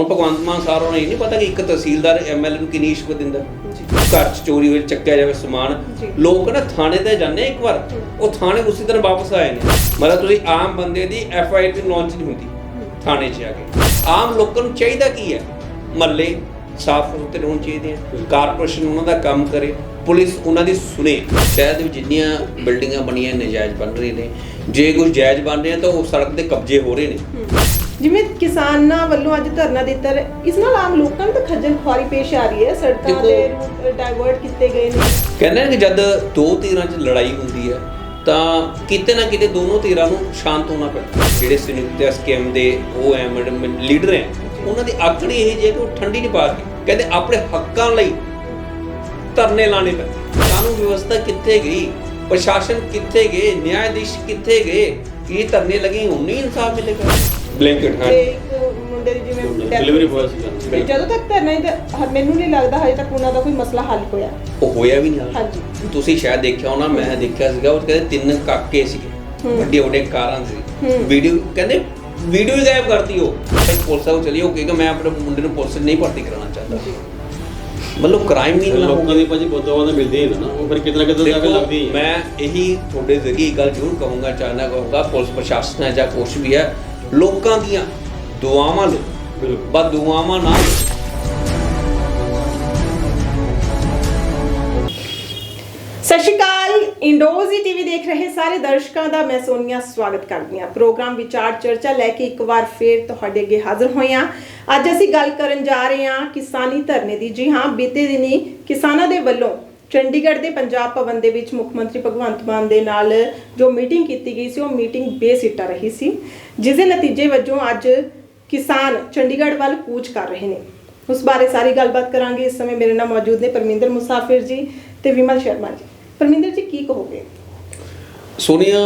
ਹੁਣ ਭਗਵੰਤ ਮਾਨ ਸਾਹਿਬ ਨੂੰ ਇਹ ਨਹੀਂ ਪਤਾ ਕਿ ਇੱਕ ਤਹਿਸੀਲਦਾਰ ਐਮਐਲਏ ਨੂੰ ਕਿੰਨੀ ਰਿਸ਼ਵਤ ਦਿੰਦਾ। ਘਰ 'ਚ ਚੋਰੀ ਹੋਈ ਚੱਕਿਆ ਜਾਵੇ ਸਮਾਨ। ਲੋਕ ਨਾ ਥਾਣੇ ਤੇ ਜਾਂਦੇ ਇੱਕ ਵਾਰ। ਉਹ ਥਾਣੇ ਉਸੇ ਦਿਨ ਵਾਪਸ ਆਏ ਨੇ। ਮਤਲਬ ਤੁਸੀਂ ਆਮ ਬੰਦੇ ਦੀ ਐਫ ਆਈ ਆਰ ਲਾਂਚ ਨਹੀਂ ਹੁੰਦੀ ਥਾਣੇ 'ਚ ਆ ਕੇ। ਆਮ ਲੋਕਾਂ ਨੂੰ ਚਾਹੀਦਾ ਕੀ ਹੈ? ਮੱਲੇ ਸਾਫ਼ ਸੁਥਰੇ ਹੋਣੇ ਚਾਹੀਦੇ ਆ। ਕਾਰਪੋਰੇਸ਼ਨ ਉਹਨਾਂ ਦਾ ਕੰਮ ਕਰੇ। ਪੁਲਿਸ ਉਹਨਾਂ ਦੀ ਸੁਣੇ। ਸ਼ਹਿਰ ਦੇ ਵਿੱਚ ਜਿੰਨੀਆਂ ਬਿਲਡਿੰਗਾਂ ਬਣੀਆਂ ਨਜਾਇਜ਼ ਬਣ ਰਹੀਆਂ ਨੇ। ਜੇ ਕੁਝ ਜਾਇਜ਼ ਬਣ ਰਿਹਾ ਤਾਂ ਉਹ ਸੜਕ ਤੇ ਕਬਜ਼ੇ ਹੋ ਰਹੇ ਨੇ। ਜਿਵੇਂ ਕਿਸਾਨਾਂ ਵੱਲੋਂ ਅੱਜ ਧਰਨਾ ਦਿੱਤਾ ਹੈ, ਇਸ ਨਾਲ ਆਮ ਲੋਕਾਂ ਨੂੰ ਤਾਂ ਖੱਜਲ ਖੁਆਰੀ ਪੇਸ਼ ਆ ਰਹੀ ਹੈ ਸੜਕਾਂ ਦੇ ਰੂਟ ਡਾਇਵਰਟ ਕੀਤੇ ਗਏ ਨੇ। ਕਹਿੰਦੇ ਨੇ ਕਿ ਜਦ ਦੋ ਧਿਰਾਂ 'ਚ ਲੜਾਈ ਹੁੰਦੀ ਹੈ ਤਾਂ ਕਿਤੇ ਨਾ ਕਿਤੇ ਦੋਨੋਂ ਧਿਰਾਂ ਨੂੰ ਸ਼ਾਂਤ ਹੋਣਾ ਪੈਂਦਾ। ਜਿਹੜੇ ਸੰਯੁਕਤ ਸਕੀਮ ਦੇ ਉਹ ਐ ਮੈਡਮ ਲੀਡਰ ਹੈ ਉਹਨਾਂ ਦੀ ਆਕੜੀ ਇਹ ਜੇ ਕਿ ਉਹ ਠੰਡੀ ਨਹੀਂ ਪਾ ਕੇ ਕਹਿੰਦੇ ਆਪਣੇ ਹੱਕਾਂ ਲਈ ਧਰਨੇ ਲਾਣੇ ਪੈਂਦੇ। ਕਾਨੂੰਨ ਵਿਵਸਥਾ ਕਿੱਥੇ ਗਈ? ਪ੍ਰਸ਼ਾਸਨ ਕਿੱਥੇ ਗਏ? ਨਿਆਂਧੀਸ਼ ਕਿੱਥੇ ਗਏ? ਇਹ ਧਰਨੇ ਲੱਗੇ? ਹੁਣ ਨਹੀਂ ਇਨਸਾਫ ਮਿਲੇਗਾ। ਬਲੈਂਕਟ ਹਾਂ। ਤੇ ਇੱਕ ਮੁੰਡੇ ਦੀ ਜਿਵੇਂ ਡਿਲੀਵਰੀ ਬॉय ਸੀ। ਤੇ ਜਦੋਂ ਤੱਕ ਧਰਨਾ ਹੀ ਤਾਂ ਮੈਨੂੰ ਨਹੀਂ ਲੱਗਦਾ ਹਜੇ ਤੱਕ ਉਹਨਾਂ ਦਾ ਕੋਈ ਮਸਲਾ ਹੱਲ ਹੋਇਆ। ਉਹ ਹੋਇਆ ਵੀ ਨਹੀਂ ਹਾਂਜੀ। ਤੁਸੀਂ ਸ਼ਾਇਦ ਦੇਖਿਆ ਹੋਣਾ ਮੈਂ ਦੇਖਿਆ ਸੀਗਾ ਉਹ ਕਹਿੰਦੇ ਤਿੰਨ ਕਾਕੇ ਸੀਗੇ। ਵੱਡੇ ਵੱਡੇ ਕਾਰਾਂ ਸੀ। ਵੀਡੀਓ ਕਹਿੰਦੇ ਵੀਡੀਓ ਹੀ ਗਾਇਬ ਕਰਤੀ ਉਹ। ਪੁਲਿਸ ਆਉ ਚਲੀ ਉਹ ਕਹੇਗਾ ਮੈਂ ਆਪਣੇ ਮੁੰਡੇ ਨੂੰ ਪੁਲਿਸ ਨਹੀਂ ਭਰਤੀ ਕਰਾਉਣਾ ਚਾਹੁੰਦਾ। ਮਤਲਬ ਕ੍ਰਾਈਮ ਨਹੀਂ ਨਾ ਲੋਕਾਂ ਦੀ ਭਾਜੀ ਬੁੱਧਵਾਦ ਮਿਲਦੀ ਹੈ ਨਾ ਉਹ ਫਿਰ ਕਿਤੇ ਨਾ ਕਿਤੇ ਜਾ ਕੇ ਲੱਗਦੀ ਹੈ। ਮੈਂ ਇਹੀ ਤੁਹਾਡੇ ਜ਼ਰੀਏ ਗੱਲ ਜ਼ਰੂਰ ਕਹੂੰਗਾ ਚਾਹਨਾ ਕਹੂੰਗਾ ਪੁਲਿਸ ਪ੍ਰਸ਼ਾਸਨ ਹੈ ਜਾਂ ਕੁਛ ਵੀ ਹੈ ਲੋਕਾਂ ਦੀਆਂ ਦੁਆਵਾਂ ਲਓ ਬਿਲਕੁਲ। ਬਸ ਦੁਆਵਾਂ ਨਾ ਸਤਿ ਸ਼੍ਰੀ ਅਕਾਲ ਇੰਡੋਜ਼ੀ ਟੀਵੀ ਦੇਖ ਰਹੇ ਸਾਰੇ ਦਰਸ਼ਕਾਂ ਦਾ ਮੈਂ ਸੋਨੀਆ ਸਵਾਗਤ ਕਰਦੀ ਹਾਂ। ਪ੍ਰੋਗਰਾਮ ਵਿਚਾਰ ਚਰਚਾ ਲੈ ਕੇ ਇੱਕ ਵਾਰ ਫੇਰ ਤੁਹਾਡੇ ਅੱਗੇ ਹਾਜ਼ਰ ਹੋਏ ਹਾਂ। ਅੱਜ ਅਸੀਂ ਗੱਲ ਕਰਨ ਜਾ ਰਹੇ ਹਾਂ ਕਿਸਾਨੀ ਧਰਨੇ ਦੀ। ਜੀ ਹਾਂ ਬੀਤੇ ਦਿਨੀ ਕਿਸਾਨਾਂ ਦੇ ਵੱਲੋਂ ਚੰਡੀਗੜ੍ਹ ਦੇ ਪੰਜਾਬ ਭਵਨ ਦੇ ਵਿੱਚ ਮੁੱਖ ਮੰਤਰੀ ਭਗਵੰਤ ਮਾਨ ਦੇ ਨਾਲ ਜੋ ਮੀਟਿੰਗ ਕੀਤੀ ਗਈ ਸੀ ਉਹ ਮੀਟਿੰਗ ਬੇਸਿੱਟਾ ਰਹੀ ਸੀ ਜਿਸ ਦੇ ਨਤੀਜੇ ਵਜੋਂ ਅੱਜ ਕਿਸਾਨ ਚੰਡੀਗੜ੍ਹ ਵੱਲ ਕੂਚ ਕਰ ਰਹੇ ਨੇ। ਉਸ ਬਾਰੇ ਸਾਰੀ ਗੱਲਬਾਤ ਕਰਾਂਗੇ। ਇਸ ਸਮੇਂ ਮੇਰੇ ਨਾਲ ਮੌਜੂਦ ਨੇ ਪਰਮਿੰਦਰ ਮੁਸਾਫਿਰ ਜੀ ਤੇ ਵਿਮਲ ਸ਼ਰਮਾ ਜੀ। ਪਰਮਿੰਦਰ ਜੀ ਕੀ ਕਹੋਗੇ? ਸੋਨੀਆ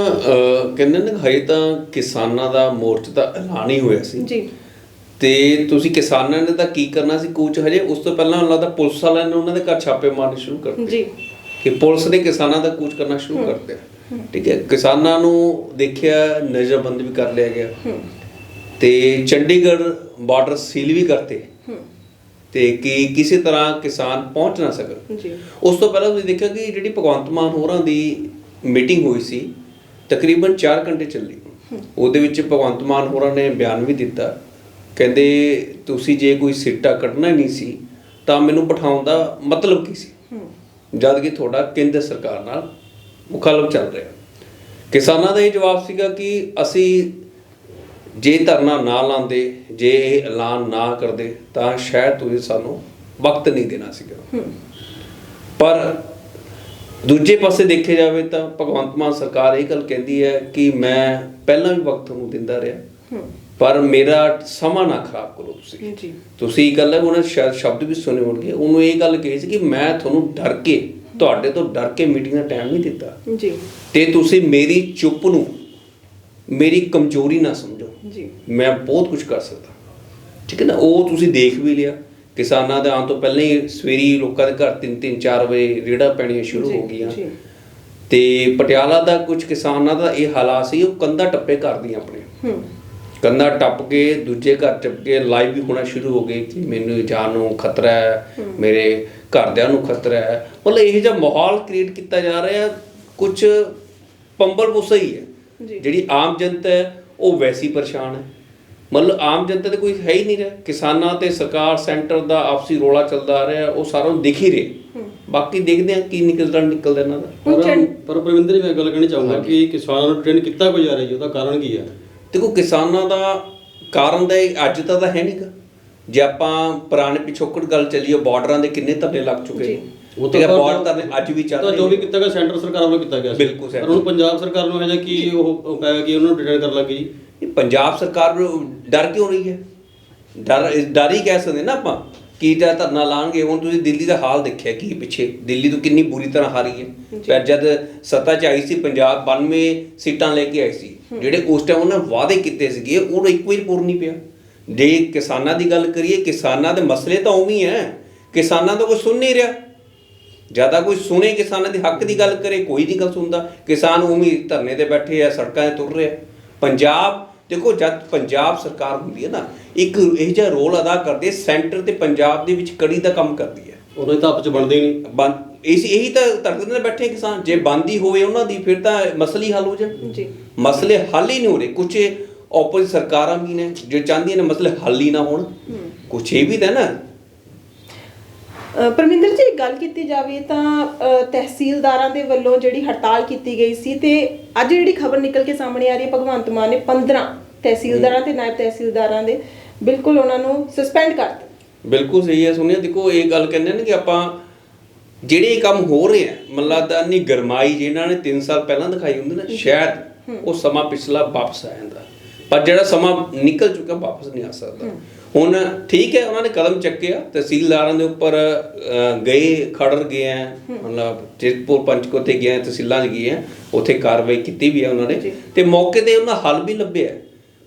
ਕਹਿੰਦੇ ਨੇ ਹਜੇ ਤਾਂ ਕਿਸਾਨਾਂ ਦਾ ਮੋਰਚਾ ਦਾ ਐਲਾਨ ਹੀ ਹੋਇਆ ਸੀ। ਜੀ। ਤੇ ਤੁਸੀਂ ਕਿਸਾਨਾਂ ਨੇ ਤਾਂ ਕੀ ਕਰਨਾ ਸੀ ਕੂਚ ਹਜੇ? ਉਸ ਤੋਂ ਪਹਿਲਾਂ ਉਹਨਾਂ ਦਾ ਪੁਲਿਸ ਵਾਲਿਆਂ ਨੇ ਉਹਨਾਂ ਦੇ ਘਰ ਛਾਪੇ ਮਾਰਨੇ ਸ਼ੁਰੂ ਕਰ ਦਿੱਤੇ। ਜੀ। ਕਿ ਪੁਲਿਸ ਨੇ ਕਿਸਾਨਾਂ ਦਾ ਕੂਚ ਕਰਨਾ ਸ਼ੁਰੂ ਕਰ ਦਿੱਤਾ। ਠੀਕ ਹੈ ਕਿਸਾਨਾਂ ਨੂੰ ਦੇਖਿਆ ਨਜ਼ਰਬੰਦ ਵੀ ਕਰ ਲਿਆ ਗਿਆ। ਤੇ ਚੰਡੀਗੜ੍ਹ ਬਾਰਡਰ ਸੀਲ ਵੀ ਕਰਤੇ। ਤੇ ਕਿ ਕਿਸੇ ਤਰ੍ਹਾਂ ਕਿਸਾਨ ਪਹੁੰਚ ਨਾ ਸਕਣ। ਜੀ। ਉਸ ਤੋਂ ਪਹਿਲਾਂ ਤੁਸੀਂ ਦੇਖਿਆ ਕਿ ਜਿਹੜੀ ਭਗਵੰਤ ਮਾਨ ਹੋਰਾਂ ਦੀ ਮੀਟਿੰਗ ਹੋਈ ਸੀ ਤਕਰੀਬਨ 4 ਘੰਟੇ ਚੱਲੀ। ਉਹਦੇ ਵਿੱਚ ਭਗਵੰਤ ਮਾਨ ਹੋਰਾਂ ਨੇ ਬਿਆਨ ਵੀ ਦਿੱਤਾ। ਕਹਿੰਦੇ ਤੁਸੀਂ ਜੇ ਕੋਈ ਸਿੱਟਾ ਕੱਢਣਾ ਨਹੀਂ ਸੀ ਤਾਂ ਮੈਨੂੰ ਬਿਠਾਉਣ ਦਾ ਮਤਲਬ ਕੀ ਸੀ? ਜਦ ਕਿ ਤੁਹਾਡਾ ਕੇਂਦਰ ਸਰਕਾਰ ਨਾਲ ਮੁਖਾਲਫ ਚੱਲ ਰਿਹਾ। ਕਿਸਾਨਾਂ ਦਾ ਇਹ ਜਵਾਬ ਸੀਗਾ ਕਿ ਅਸੀਂ ਜੇ ਧਰਨਾ ਨਾ ਲਾਉਂਦੇ ਜੇ ਇਹ ਐਲਾਨ ਨਾ ਕਰਦੇ ਤਾਂ ਸ਼ਾਇਦ ਤੁਸੀਂ ਸਾਨੂੰ ਵਕਤ ਨਹੀਂ ਦੇਣਾ ਸੀਗਾ। ਪਰ ਦੂਜੇ ਪਾਸੇ ਦੇਖਿਆ ਜਾਵੇ ਤਾਂ ਭਗਵੰਤ ਮਾਨ ਸਰਕਾਰ ਇਹ ਗੱਲ ਕਹਿੰਦੀ ਹੈ ਕਿ ਮੈਂ ਪਹਿਲਾਂ ਵੀ ਵਕਤ ਤੁਹਾਨੂੰ ਦਿੰਦਾ ਰਿਹਾ। ਪਰ ਮੇਰਾ ਸਮਾਂ ਨਾ ਖਰਾਬ ਕਰੋ ਤੁਸੀਂ। ਜੀ। ਤੁਸੀਂ ਇਹ ਗੱਲ ਹੈ ਉਹਨਾਂ ਸ਼ਾਇਦ ਸ਼ਬਦ ਵੀ ਸੁਣੇ ਹੋਣਗੇ। ਉਹਨੂੰ ਇਹ ਗੱਲ ਕਹੀ ਸੀ ਕਿ ਮੈਂ ਤੁਹਾਨੂੰ ਡਰ ਕੇ ਤੁਹਾਡੇ ਤੋਂ ਡਰ ਕੇ ਮੀਟਿੰਗ ਦਾ ਟਾਈਮ ਨਹੀਂ ਦਿੱਤਾ। ਜੀ। ਤੇ ਤੁਸੀਂ ਮੇਰੀ ਚੁੱਪ ਨੂੰ ਮੇਰੀ ਕਮਜ਼ੋਰੀ ਨਾ ਸਮਝੋ। ਜੀ। ਮੈਂ ਬਹੁਤ ਕੁਝ ਕਰ ਸਕਦਾ। ਠੀਕ ਹੈ ਨਾ? ਉਹ ਤੁਸੀਂ ਦੇਖ ਵੀ ਲਿਆ। ਕਿਸਾਨਾਂ ਦੇ ਆਉਣ ਤੋਂ ਪਹਿਲਾਂ ਹੀ ਸਵੇਰੀ ਲੋਕਾਂ ਦੇ ਘਰ 3-3 4 ਵਜੇ ਰੇੜਾ ਪੈਣੀਆਂ ਸ਼ੁਰੂ ਹੋ ਗਈਆਂ। ਜੀ। ਤੇ ਪਟਿਆਲਾ ਦਾ ਕੁਝ ਕਿਸਾਨਾਂ ਦਾ ਇਹ ਹਾਲਾਤ ਸੀ ਉਹ ਕੰਧਾ ਟੱਪੇ ਕਰਦੀਆਂ ਆਪਣੇ ਹੂੰ। ਕੰਧਾ ਟੱਪ ਕੇ ਦੂਜੇ ਘਰ ਟੱਪ ਕੇ ਲਾਈਵ ਵੀ ਹੋਣਾ ਸ਼ੁਰੂ ਹੋ ਗਏ ਕਿ ਮੈਨੂੰ ਜਾਨ ਨੂੰ ਖਤਰਾ ਹੈ ਮੇਰੇ ਘਰਦਿਆਂ ਨੂੰ ਖਤਰਾ ਹੈ। ਮਤਲਬ ਇਹ ਜਿਹਾ ਮਾਹੌਲ ਕ੍ਰੀਏਟ ਕੀਤਾ ਜਾ ਰਿਹਾ ਕੁਝ ਪੰਬਲ ਪੁਸਾ ਹੀ। ਹੈ। ਜਿਹੜੀ ਆਮ ਜਨਤਾ ਹੈ ਉਹ ਵੈਸੀ ਪਰੇਸ਼ਾਨ ਹੈ। ਮਤਲਬ ਆਮ ਜਨਤਾ ਤੇ ਕੋਈ ਹੈ ਹੀ ਨਹੀਂ ਰਿਹਾ। ਕਿਸਾਨਾਂ ਤੇ ਸਰਕਾਰ ਸੈਂਟਰ ਦਾ ਆਪਸੀ ਰੋਲਾ ਚੱਲਦਾ ਆ ਰਿਹਾ ਉਹ ਸਾਰਾ ਨੂੰ ਦਿਖ ਹੀ ਰਿਹਾ। ਬਾਕੀ ਦੇਖਦੇ ਆ ਕੀ ਨਿਕਲਦਾ ਨਿਕਲਦਾ ਇਹਨਾਂ ਦਾ। ਪਰ ਪ੍ਰਵਿੰਦਰ ਜੀ ਮੈਂ ਗੱਲ ਕਹਿਣੀ ਚਾਹੂੰਗਾ ਕਿ ਕਿਸਾਨਾਂ ਨੂੰ ਟ੍ਰੇਨ ਕੀਤਾ ਕੋਈ ਜਾ ਰਿਹਾ ਜੀ? ਉਹਦਾ ਕਾਰਨ ਕੀ ਹੈ? ਦੇਖੋ ਕਿਸਾਨਾਂ ਦਾ ਕਾਰਨ ਦਾ ਇਹ ਅੱਜ ਤਾਂ ਤਾਂ ਹੈ ਨਹੀਂਗਾ ਜੇ ਆਪਾਂ ਪੁਰਾਣੇ ਪਿਛੋਕੜ ਗੱਲ ਚੱਲੀਏ ਬਾਰਡਰਾਂ ਦੇ ਕਿੰਨੇ ਧਰਨੇ ਲੱਗ ਚੁੱਕੇ ਨੇ। ਉਹ ਤਾਂ ਬਾਰਡਰ ਧਰਨੇ ਅੱਜ ਵੀ ਚੱਲ ਰਹੇ ਜੋ ਵੀ ਨੇ। ਕੀਤਾ ਗਿਆ ਸੈਂਟਰ ਸਰਕਾਰ ਵੱਲੋਂ ਕੀਤਾ ਗਿਆ ਬਿਲਕੁਲ, ਪਰ ਹੁਣ ਪੰਜਾਬ ਸਰਕਾਰ ਨੂੰ ਹੈ ਜਾਂ ਕਿ ਉਹ ਪੈ ਕਿ ਉਹਨਾਂ ਨੂੰ ਡਿਟੇਨ ਕਰਨ ਲੱਗੀ ਜੀ? ਇਹ ਪੰਜਾਬ ਸਰਕਾਰ ਨੂੰ ਡਰ ਕਿਉਂ ਰਹੀ ਹੈ? ਡਰ ਡਰ ਹੀ ਕਹਿ ਸਕਦੇ ਨਾ ਆਪਾਂ। ਕੀ ਜਾਂ ਧਰਨਾ ਲਾਣਗੇ? ਹੁਣ ਤੁਸੀਂ ਦਿੱਲੀ ਦਾ ਹਾਲ ਦੇਖਿਆ ਕੀ ਪਿੱਛੇ? ਦਿੱਲੀ ਤੋਂ ਕਿੰਨੀ ਬੁਰੀ ਤਰ੍ਹਾਂ ਹਾਰੀ ਹੈ। ਪਰ ਜਦ ਸੱਤਾ 'ਚ ਆਈ ਸੀ ਪੰਜਾਬ 92 ਸੀਟਾਂ ਲੈ ਕੇ ਆਈ ਸੀ ਜਿਹੜੇ ਉਸ ਟਾਈਮ ਉਹਨਾਂ ਵਾਅਦੇ ਕੀਤੇ ਸੀਗੇ ਉਹ ਇੱਕ ਵਾਰੀ ਪੂਰ ਨਹੀਂ ਪਿਆ। ਜੇ ਕਿਸਾਨਾਂ ਦੀ ਗੱਲ ਕਰੀਏ ਕਿਸਾਨਾਂ ਦੇ ਮਸਲੇ ਤਾਂ ਉਵੇਂ ਹੀ ਹੈ। ਕਿਸਾਨਾਂ ਦਾ ਕੋਈ ਸੁਣ ਨਹੀਂ ਰਿਹਾ। ਜ਼ਿਆਦਾ ਕੋਈ ਸੁਣੇ ਕਿਸਾਨਾਂ ਦੇ ਹੱਕ ਦੀ ਗੱਲ ਕਰੇ ਕੋਈ ਨਹੀਂ ਗੱਲ ਸੁਣਦਾ। ਕਿਸਾਨ ਉਮੀ ਧਰਨੇ ਤੇ ਬੈਠੇ ਆ ਸੜਕਾਂ 'ਤੇ ਤੁਰ ਰਿਹਾ। ਪੰਜਾਬ ਦੇਖੋ ਜਦ ਪੰਜਾਬ ਸਰਕਾਰ ਹੁੰਦੀ ਹੈ ਨਾ ਇੱਕ ਇਹ ਜਿਹਾ ਰੋਲ ਅਦਾ ਕਰਦੀ ਹੈ ਸੈਂਟਰ ਤੇ ਪੰਜਾਬ ਦੇ ਵਿੱਚ ਕੜੀ ਦਾ ਕੰਮ ਕਰਦੀ ਹੈ। ਉਹਨਾਂ ਤਾਂ ਆਪਸ ਚ ਬਣਦੇ ਹੀ ਨਹੀਂ। ਬੰਦ ਇਸ ਇਹੀ ਤਾਂ ਧਰਤੀ ਨਾਲ ਬੈਠੇ ਕਿਸਾਨ ਜੇ ਬੰਦੀ ਹੋਵੇ ਉਹਨਾਂ ਦੀ ਫਿਰ ਤਾਂ ਮਸਲੇ ਹੱਲ ਹੋ ਜਾਣ। ਜੀ। ਮਸਲੇ ਹੱਲ ਹੀ ਨਹੀਂ ਹੋ ਰਹੇ। ਕੁਝ ਆਪੋਜ਼ਿਟ ਸਰਕਾਰਾਂ ਵੀ ਨੇ ਜੋ ਚਾਹੁੰਦੀਆਂ ਨੇ ਮਸਲੇ ਹੱਲ ਹੀ ਨਾ ਹੋਣ। ਕੁਝ ਇਹ ਵੀ ਤਾਂ ਨਾ ਪਰਮਿੰਦਰ ਜੀ ਗੱਲ ਕੀਤੀ ਜਾਵੇ ਤਾਂ ਤਹਿਸੀਲਦਾਰਾਂ ਦੇ ਵੱਲੋਂ ਜਿਹੜੀ ਹੜਤਾਲ ਕੀਤੀ ਗਈ ਸੀ ਤੇ ਅੱਜ ਜਿਹੜੀ ਖਬਰ ਨਿਕਲ ਕੇ ਸਾਹਮਣੇ ਆ ਰਹੀ ਹੈ ਭਗਵੰਤ ਮਾਨ ਨੇ 15 ਤਹਿਸੀਲਦਾਰਾਂ ਤੇ ਨਾਇਬ ਤਹਿਸੀਲਦਾਰਾਂ ਦੇ ਬਿਲਕੁਲ ਉਹਨਾਂ ਨੂੰ ਸਸਪੈਂਡ ਕਰ ਦਿੱਤਾ। ਬਿਲਕੁਲ ਸਹੀ ਹੈ ਸੁਣਿਆ ਦੇਖੋ ਇਹ ਗੱਲ ਕਹਿੰਦੇ ਨੇ ਕਿ ਆਪਾਂ ਜਿਹੜੇ ਕੰਮ ਹੋ ਰਹੇ ਆ ਨਹੀਂ ਗਰਮਾਈ ਜਿਹਨਾਂ ਨੇ 3 ਸਾਲ ਪਹਿਲਾਂ ਦਿਖਾਈ ਹੁੰਦੀ ਨਾ ਸ਼ਾਇਦ ਉਹ ਸਮਾਂ ਪਿਛਲਾ ਵਾਪਸ ਆ ਜਾਂਦਾ। ਪਰ ਜਿਹੜਾ ਸਮਾਂ ਨਿਕਲ ਚੁੱਕਾ ਵਾਪਸ ਨਹੀਂ ਆ ਸਕਦਾ। ਹੁਣ ਠੀਕ ਹੈ ਉਹਨਾਂ ਨੇ ਕਦਮ ਚੱਕਿਆ ਤਹਿਸੀਲਦਾਰਾਂ ਦੇ ਉੱਪਰ ਗਏ ਖੜਰ ਗਏ ਆ ਮਤਲਬ ਜੇਤਪੁਰ ਪੰਚਕੋਟ ਤੇ ਗਏ ਤਹਿਸੀਲਾਂ 'ਚ ਗਏ ਉੱਥੇ ਕਾਰਵਾਈ ਕੀਤੀ ਵੀ ਹੈ ਉਹਨਾਂ ਨੇ। ਤੇ ਮੌਕੇ ਤੇ ਉਹਨਾਂ ਹੱਲ ਵੀ ਲੱਭਿਆ।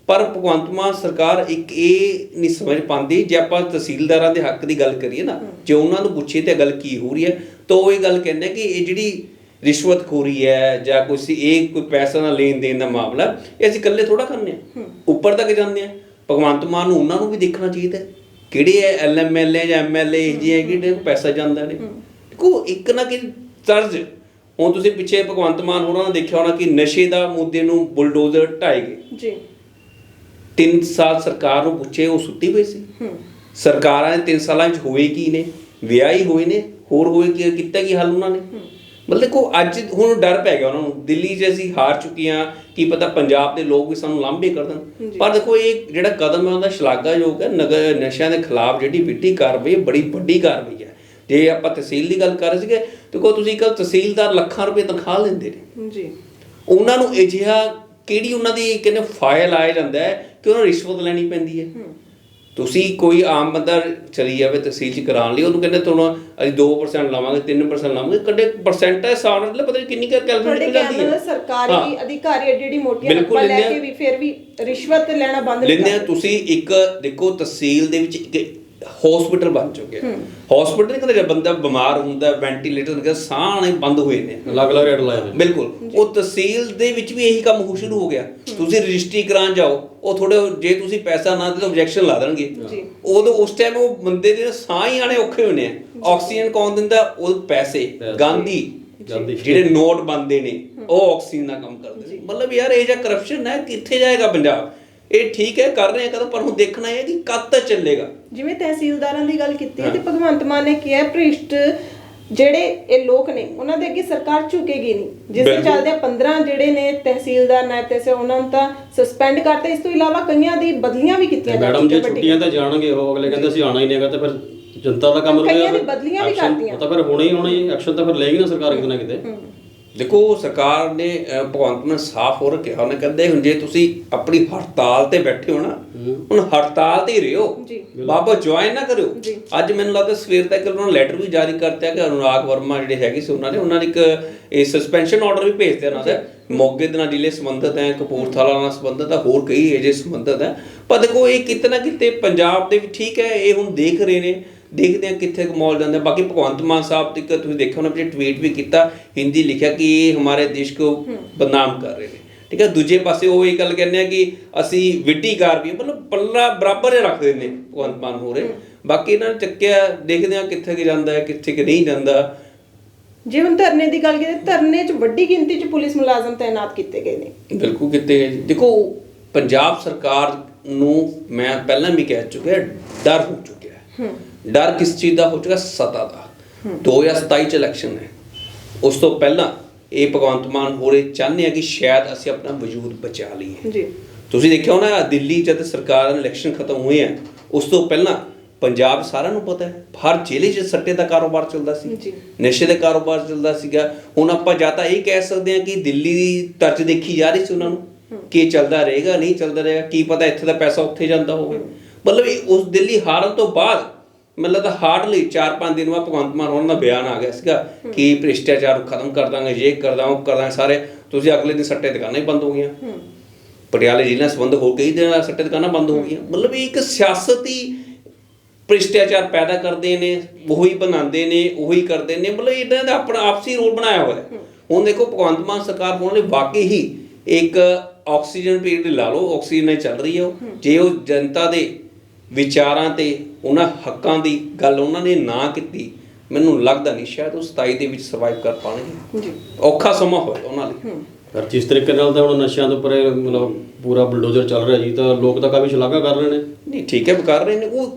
ਪਰ ਭਗਵੰਤ ਮਾਨ ਸਰਕਾਰ ਇੱਕ ਇਹ ਨਹੀਂ ਸਮਝ ਪਾਉਂਦੀ ਜੇ ਆਪਾਂ ਤਹਿਸੀਲਦਾਰਾਂ ਦੇ ਹੱਕ ਦੀ ਗੱਲ ਕਰੀਏ ਨਾ ਜੇ ਉਹਨਾਂ ਨੂੰ ਪੁੱਛੇ ਤੇ ਗੱਲ ਕੀ ਹੋ ਰਹੀ ਹੈ ਤਾਂ ਉਹ ਇਹ ਗੱਲ ਕਹਿੰਦੇ ਕਿ ਇਹ ਜਿਹੜੀ ਰਿਸ਼ਵਤਖੋਰੀ ਹੈ ਜਾਂ ਕੋਈ ਸੀ ਇਹ ਕੋਈ ਪੈਸਾ ਨਾਲ ਲੈਣ ਦੇਣ ਦਾ ਮਾਮਲਾ ਇਹ ਅਸੀਂ ਇਕੱਲੇ ਥੋੜਾ ਕਰਨੇ ਆ ਉੱਪਰ ਤੱਕ ਜਾਂਦੇ ਆ ਭਗਵੰਤ ਮਾਨ ਨੂੰ ਉਹਨਾਂ ਨੂੰ ਵੀ ਦੇਖਣਾ ਚਾਹੀਦਾ। ਕਿਹੜੇ ਐ ਐਲਐਮਐਲਏ ਜਾਂ ਐਮਐਲਏ ਜਿਹੇ ਕਿਹੜੇ ਪੈਸਾ ਜਾਂਦਾ ਨੇ। ਕੋ ਇੱਕ ਨਾ ਕਿ ਤਰਜ਼। ਹੁਣ ਤੁਸੀਂ ਪਿੱਛੇ ਭਗਵੰਤ ਮਾਨ ਹੋਰਾਂ ਨੇ ਦੇਖਿਆ ਹੋਣਾ ਕਿ ਨਸ਼ੇ ਦਾ ਮੁੱਦੇ ਨੂੰ ਬੁਲਡੋਜ਼ਰ ਢਾਏ ਗਏ। ਜੀ। ਤਿੰਨ ਸਾਲ ਸਰਕਾਰ ਨੂੰ ਪੁੱਛੇ ਉਹ ਸੁੱਤੀ ਪਈ ਸੀ। ਸਰਕਾਰਾਂ ਨੇ ਤਿੰਨ ਸਾਲਾਂ ਵਿੱਚ ਹੋਏ ਕੀ ਨੇ? ਵਿਆਹ ਹੀ ਹੋਏ ਨੇ ਹੋਰ ਹੋਏ ਕੀ ਕੀਤਾ ਕੀ ਹੱਲ ਉਹਨਾਂ ਨੇ? ਮਤਲਬ ਦੇਖੋ ਅੱਜ ਹੁਣ ਡਰ ਪੈ ਗਿਆ ਉਹਨਾਂ ਨੂੰ ਦਿੱਲੀ 'ਚ ਅਸੀਂ ਹਾਰ ਚੁੱਕੀਆਂ ਕੀ ਪਤਾ ਪੰਜਾਬ ਦੇ ਲੋਕ ਵੀ ਸਾਨੂੰ ਲਾਂਭੇ ਕਰ ਦੇਣ। ਪਰ ਦੇਖੋ ਇਹ ਜਿਹੜਾ ਕਦਮ ਹੈ ਉਹਦਾ ਸ਼ਲਾਘਾਯੋਗ ਹੈ ਨਗਰ ਨਸ਼ਿਆਂ ਦੇ ਖਿਲਾਫ ਜਿਹੜੀ ਵਿੱਢੀ ਕਾਰਵਾਈ ਹੈ, ਬੜੀ ਵੱਡੀ ਕਾਰਵਾਈ ਹੈ। ਜੇ ਆਪਾਂ ਤਹਿਸੀਲ ਦੀ ਗੱਲ ਕਰ ਰਹੇ ਸੀਗੇ ਦੇਖੋ ਤੁਸੀਂ ਕੱਲ ਤਹਿਸੀਲਦਾਰ ਲੱਖਾਂ ਰੁਪਏ ਤਨਖਾਹ ਲੈਂਦੇ ਨੇ। ਜੀ ਉਹਨਾਂ ਨੂੰ ਅਜਿਹਾ ਕਿਹੜੀ ਉਹਨਾਂ ਦੀ ਕਹਿੰਦੇ ਫਾਈਲ ਆਇਆ ਜਾਂਦਾ ਹੈ ਕਿ ਉਹਨਾਂ ਨੂੰ ਰਿਸ਼ਵਤ ਲੈਣੀ ਪੈਂਦੀ ਹੈ। ਤੁਸੀਂ ਕੋਈ ਆਮ ਬੰਦਾ ਚਲੀ ਜਾਵੇ ਤਹਿਸੀਲ ਚ ਕਰਾਉਣ ਲਈ ਉਹਨੂੰ ਕਹਿੰਦੇ ਤੁਹਾਨੂੰ ਅਸੀਂ 2% ਲਾਵਾਂਗੇ 3% ਲਾਵਾਂਗੇ ਕੱਡੇ ਪਰਸੈਂਟ ਹੈ ਹਿਸਾਬ ਨਾਲ ਪਤਾ ਨਹੀਂ ਕਿੰਨੀ ਕਰ ਕੈਲਕੂਲੇਟ ਜਾਂਦੀ ਹੈ ਸਰਕਾਰੀ। ਅਧਿਕਾਰੀ ਜਿਹੜੀ ਮੋਟੀਆਂ ਰਕਮਾਂ ਲੈ ਕੇ। ਵੀ ਫਿਰ ਵੀ ਰਿਸ਼ਵਤ ਲੈਣਾ ਬੰਦ ਲੈਂਦੇ ਆ। ਤੁਸੀਂ ਇੱਕ ਦੇਖੋ ਤਹਿਸੀਲ ਦੇ ਵਿੱਚ ਇੱਕ ਹਸਪੀਟਲ ਬਣ ਚੁੱਕਿਆ ਹਸਪੀਟਲ ਨਹੀਂ ਕਹਿੰਦੇ ਬੰਦਾ ਬਿਮਾਰ ਹੁੰਦਾ ਵੈਂਟੀਲੇਟਰ ਲੱਗਿਆ ਸਾਹ ਨਹੀਂ ਬੰਦ ਹੋਏ ਨੇ। ਅਲੱਗ-ਅਲੱਗ ਰੇਟ ਲਾਏ ਨੇ। ਬਿਲਕੁਲ। ਉਹ ਤਹਿਸੀਲ ਦੇ ਵਿੱਚ ਵੀ ਇਹੀ ਕੰਮ ਹੋ ਸ਼ੁਰੂ ਹੋ ਗਿਆ। ਤੁਸੀਂ ਰਜਿਸਟਰੀ ਕਰਾਉਣ ਜਾਓ ਉਹ ਥੋੜੇ ਜੇ ਤੁਸੀਂ ਪੈਸਾ ਨਾ ਦੇ ਤਾਂ ਆਬਜੈਕਸ਼ਨ ਲਾ ਦੇਣਗੇ। ਜੀ। ਉਦੋਂ ਉਸ ਟਾਈਮ ਉਹ ਬੰਦੇ ਦੇ ਸਾਹ ਹੀ ਆਣੇ ਔਖੇ ਹੋਣੇ ਆ। ਆਕਸੀਜਨ ਕੌਣ ਦਿੰਦਾ? ਉਹ ਪੈਸੇ। ਗਾਂਧੀ। ਜਿਹੜੇ ਨੋਟ ਬੰਦੇ ਨੇ ਉਹ ਆਕਸੀਜਨ ਦਾ ਕੰਮ ਕਰਦੇ ਨੇ। ਮਤਲਬ ਯਾਰ ਇਹ ਜਿਹਾ ਕਰਪਸ਼ਨ ਹੈ ਕਿੱਥੇ ਜਾਏਗਾ ਪੰਜਾਬ? ਇਹ ਠੀਕ ਹੈ ਕਰ ਰਹੇ ਆ ਕਦੋਂ ਪਰ ਹੁਣ ਦੇਖਣਾ ਇਹ ਹੈ ਕਿ ਕਦ ਤੱਕ ਚੱਲੇਗਾ। ਜਿਵੇਂ ਤਹਿਸੀਲਦਾਰਾਂ ਦੀ ਗੱਲ ਕੀਤੀ ਹੈ ਤੇ ਭਗਵੰਤ ਮਾਨ ਨੇ ਕਿਹਾ ਭ੍ਰਿਸ਼ਟ ਜਿਹੜੇ ਇਹ ਲੋਕ ਨੇ ਉਹਨਾਂ ਦੇ ਅੱਗੇ ਸਰਕਾਰ ਝੁਕੇਗੀ ਨਹੀਂ। ਜਿਸ ਦੇ। ਚੱਲਦੇ 15 ਜਿਹੜੇ ਨੇ ਤਹਿਸੀਲਦਾਰ ਨਾਇਬ ਤਹਿਸੀਲ ਉਹਨਾਂ ਨੂੰ ਤਾਂ ਸਸਪੈਂਡ ਕਰਤਾ। ਇਸ ਤੋਂ ਇਲਾਵਾ ਕਈਆਂ ਦੀ ਬਦਲੀਆਂ ਵੀ ਕੀਤੀਆਂ ਮੈਡਮ ਜੇ ਛੁੱਟੀਆਂ ਤੇ ਜਾਣਗੇ ਉਹ ਅਗਲੇ ਕਹਿੰਦੇ ਅਸੀਂ ਆਣਾ ਹੀ ਨਹੀਂਗਾ ਤੇ ਫਿਰ ਜਨਤਾ ਦਾ ਕੰਮ ਕਈਆਂ ਦੀ ਬਦਲੀਆਂ ਵੀ ਕਰਤੀਆਂ। ਤਾਂ ਫਿਰ ਹੋਣਾ ਹੀ ਹੋਣਾ ਐਕਸ਼ਨ ਤਾਂ ਫਿਰ ਲਏਗੀ ਨਾ ਸਰਕਾਰ ਕਿਤੇ ਨਾ ਕਿਤੇ। ਦੇਖੋ ਸਰਕਾਰ ਨੇ ਭਗਵੰਤ ਮਾਨ ਸਾਫ਼ ਹੋ ਰੱਖਿਆ ਉਹਨੇ ਕਹਿੰਦੇ ਹੁਣ ਜੇ ਤੁਸੀਂ ਆਪਣੀ ਹੜਤਾਲ ਤੇ ਬੈਠੇ ਹੋ ਨਾ ਹੁਣ ਹੜਤਾਲ ਤੇ ਹੀ ਰਹੋ। ਜੀ। ਬਾਬਾ ਜੁਆਇਨ ਨਾ ਕਰਿਓ। ਅੱਜ ਮੈਨੂੰ ਲੱਗਦਾ ਸਵੇਰ ਤੱਕ ਉਹਨਾਂ ਨੇ ਲੈਟਰ ਵੀ ਜਾਰੀ ਕਰਤਿਆ ਕਿ ਅਨੁਰਾਗ ਵਰਮਾ ਜਿਹੜੇ ਹੈਗੇ ਸੀ ਉਹਨਾਂ ਨੇ ਉਹਨਾਂ ਨੇ ਇੱਕ ਇਹ ਸਸਪੈਂਸ਼ਨ ਆਰਡਰ ਵੀ ਭੇਜ ਦਿੱਤਾ ਉਹਨਾਂ ਦਾ। ਮੋਗੇ ਦੇ ਨਾਲ ਜ਼ਿਲ੍ਹੇ ਸੰਬੰਧਿਤ ਹੈ ਕਪੂਰਥਲਾ ਨਾਲ ਸੰਬੰਧਿਤ ਹੈ ਹੋਰ ਕਈ ਇਹਦੇ ਸੰਬੰਧਿਤ ਹੈ। ਪਰ ਦੇਖੋ ਇਹ ਕਿਤੇ ਨਾ ਕਿਤੇ ਪੰਜਾਬ ਦੇ ਵੀ ਠੀਕ ਹੈ ਇਹ ਹੁਣ ਦੇਖ ਰਹੇ ਨੇ। ਦੇਖਦੇ ਆ ਕਿੱਥੇ ਕੁ ਮੌਲ ਜਾਂਦੇ। ਬਾਕੀ ਭਗਵੰਤ ਮਾਨ ਸਾਹਿਬ ਤੱਕ ਤੁਸੀਂ ਦੇਖਿਆ ਉਹਨਾਂ ਨੇ ਟਵੀਟ ਵੀ ਕੀਤਾ ਹਿੰਦੀ ਲਿਖਿਆ ਕਿ ਇਹ ਹਮਾਰੇ ਦੇਸ਼ ਕੋ ਬਦਨਾਮ ਕਰ ਰਹੇ ਨੇ। ਠੀਕ ਹੈ ਦੂਜੇ ਪਾਸੇ ਉਹ ਇਹ ਗੱਲ ਕਹਿੰਦੇ ਆ ਕਿ ਅਸੀਂ ਵਿੱਢੀ ਕਾਰਵਾਈ ਮਤਲਬ ਪੱਲਾ ਬਰਾਬਰ ਹੀ ਰੱਖਦੇ ਨੇ ਭਗਵੰਤ ਮਾਨ ਹੋ। ਰਹੇ ਬਾਕੀ ਇਹਨਾਂ ਨੇ ਚੱਕਿਆ ਦੇਖਦੇ ਆ ਕਿੱਥੇ ਕਿ ਜਾਂਦਾ ਹੈ ਕਿੱਥੇ ਕਿ ਨਹੀਂ ਜਾਂਦਾ। ਜੇ ਹੁਣ ਧਰਨੇ ਦੀ ਗੱਲ ਕਰੀਏ ਧਰਨੇ 'ਚ ਵੱਡੀ ਗਿਣਤੀ 'ਚ ਪੁਲਿਸ ਮੁਲਾਜ਼ਮ ਤਾਇਨਾਤ ਕੀਤੇ ਗਏ ਨੇ। ਬਿਲਕੁਲ ਕਿਤੇ ਗਏ। ਦੇਖੋ ਪੰਜਾਬ ਸਰਕਾਰ ਨੂੰ ਮੈਂ ਪਹਿਲਾਂ ਵੀ ਕਹਿ ਚੁੱਕਿਆ ਡਰ ਹੋ ਚੁੱਕਿਆ। ਹੈ। ਡਰ ਕਿਸ ਚੀਜ਼ ਦਾ ਹੋ ਚੁੱਕਾ? ਸੱਤਾ ਦਾ। 2027 ਚ ਇਲੈਕਸ਼ਨ ਹੈ ਉਸ ਤੋਂ ਪਹਿਲਾਂ ਇਹ ਭਗਵੰਤ ਮਾਨ ਹੋਰੇ ਚਾਹੁੰਦੇ ਆ ਕਿ ਸ਼ਾਇਦ ਅਸੀਂ ਆਪਣਾ ਵਜੂਦ ਬਚਾ ਲਈਏ। ਜੀ। ਤੁਸੀਂ ਦੇਖਿਆ ਹੋਣਾ ਦਿੱਲੀ ਜਦ ਸਰਕਾਰ ਦੇ ਇਲੈਕਸ਼ਨ ਖਤਮ ਹੋਏ ਆ ਉਸ ਤੋਂ ਪਹਿਲਾਂ ਪੰਜਾਬ ਸਾਰਿਆਂ ਨੂੰ ਪਤਾ ਹੈ ਹਰ ਜ਼ਿਲ੍ਹੇ 'ਚ ਸੱਟੇ ਦਾ ਕਾਰੋਬਾਰ ਚੱਲਦਾ ਸੀ। ਨਸ਼ੇ ਦਾ ਕਾਰੋਬਾਰ ਚੱਲਦਾ ਸੀਗਾ। ਹੁਣ ਆਪਾਂ ਜਾਂ ਤਾਂ ਇਹ ਕਹਿ ਸਕਦੇ ਹਾਂ ਕਿ ਦਿੱਲੀ ਦੀ ਤਰਜ਼ ਦੇਖੀ ਜਾ ਰਹੀ ਸੀ ਉਹਨਾਂ ਨੂੰ ਕਿ ਚੱਲਦਾ ਰਹੇਗਾ ਨਹੀਂ ਚੱਲਦਾ ਰਹੇਗਾ। ਕੀ ਪਤਾ ਇੱਥੇ ਦਾ ਪੈਸਾ ਉੱਥੇ ਜਾਂਦਾ ਹੋਵੇ। ਮਤਲਬ ਉਸ ਦਿੱਲੀ ਹਾਰਨ ਤੋਂ ਬਾਅਦ ਮਤਲਬ ਹਾਰਡਲੀ 4-5 ਦਿਨ ਬਾਅਦ ਭਗਵੰਤ ਮਾਨ ਹੋਰਾਂ ਦਾ ਬਿਆਨ ਆ ਗਿਆ ਸੀਗਾ ਕਿ ਭ੍ਰਿਸ਼ਟਾਚਾਰ ਖਤਮ ਕਰ ਦਾਂਗੇ ਇਹ ਕਰ ਦਾਂਗੇ ਉਹ ਕਰ ਦਾਂਗੇ ਸਾਰੇ। ਤੁਸੀਂ ਅਗਲੇ ਦਿਨ ਸੱਟੇ ਦੁਕਾਨਾਂ ਹੀ ਬੰਦ ਹੋ ਗਈਆਂ। ਪਟਿਆਲੇ ਜ਼ਿਲ੍ਹੇ ਨਾਲ ਸੰਬੰਧ ਹੋ ਕਈ ਦਿਨਾਂ ਸੱਟੇ ਦੁਕਾਨਾਂ ਬੰਦ ਹੋ ਗਈਆਂ। ਮਤਲਬ ਇੱਕ ਸਿਆਸਤੀ ਭ੍ਰਿਸ਼ਟਾਚਾਰ ਪੈਦਾ ਕਰਦੇ ਨੇ ਉਹੀ ਬਣਾਉਂਦੇ ਨੇ ਉਹੀ ਕਰਦੇ ਨੇ। ਮਤਲਬ ਇਹਨਾਂ ਦਾ ਆਪਣਾ ਆਪਸੀ ਰੋਲ ਬਣਾਇਆ ਹੋਇਆ। ਹੈ। ਹੁਣ ਦੇਖੋ ਭਗਵੰਤ ਮਾਨ ਸਰਕਾਰ ਹੋਣ ਨੇ ਵਾਕਈ ਹੀ ਇੱਕ ਆਕਸੀਜਨ ਪੀਰੀਅਡ ਲਾ ਲਓ ਆਕਸੀਜਨ ਚੱਲ ਰਹੀ ਹੈ। ਜੇ ਉਹ ਜਨਤਾ ਦੇ ਵਿਚਾਰਾਂ ਤੇ ਉਹਨਾਂ ਹੱਕਾਂ ਦੀ ਗੱਲ ਉਹਨਾਂ ਨੇ ਨਾ ਕੀਤੀ ਮੈਨੂੰ ਲੱਗਦਾ ਨਹੀਂ ਸ਼ਾਇਦ ਉਹ 27 ਦੇ ਵਿੱਚ ਸਰਵਾਈਵ ਕਰ ਪਾਣਗੇ। ਜੀ। ਔਖਾ ਸਮਾਂ ਹੋਏਗਾ ਉਹਨਾਂ ਲਈ। ਪਰ ਜਿਸ ਤਰੀਕੇ ਨਾਲ ਤਾਂ ਹੁਣ ਨਸ਼ਿਆਂ ਦੇ ਉੱਪਰ ਮਤਲਬ ਪੂਰਾ ਬਲਡੋਜ਼ਰ ਚੱਲ ਰਿਹਾ ਜੀ ਤਾਂ ਲੋਕ ਤਾਂ ਕਾਫੀ ਸ਼ਲਾਘਾ ਕਰ ਰਹੇ ਨੇ। ਨਹੀਂ ਠੀਕ ਹੈ ਕਰ ਰਹੇ ਨੇ। ਉਹ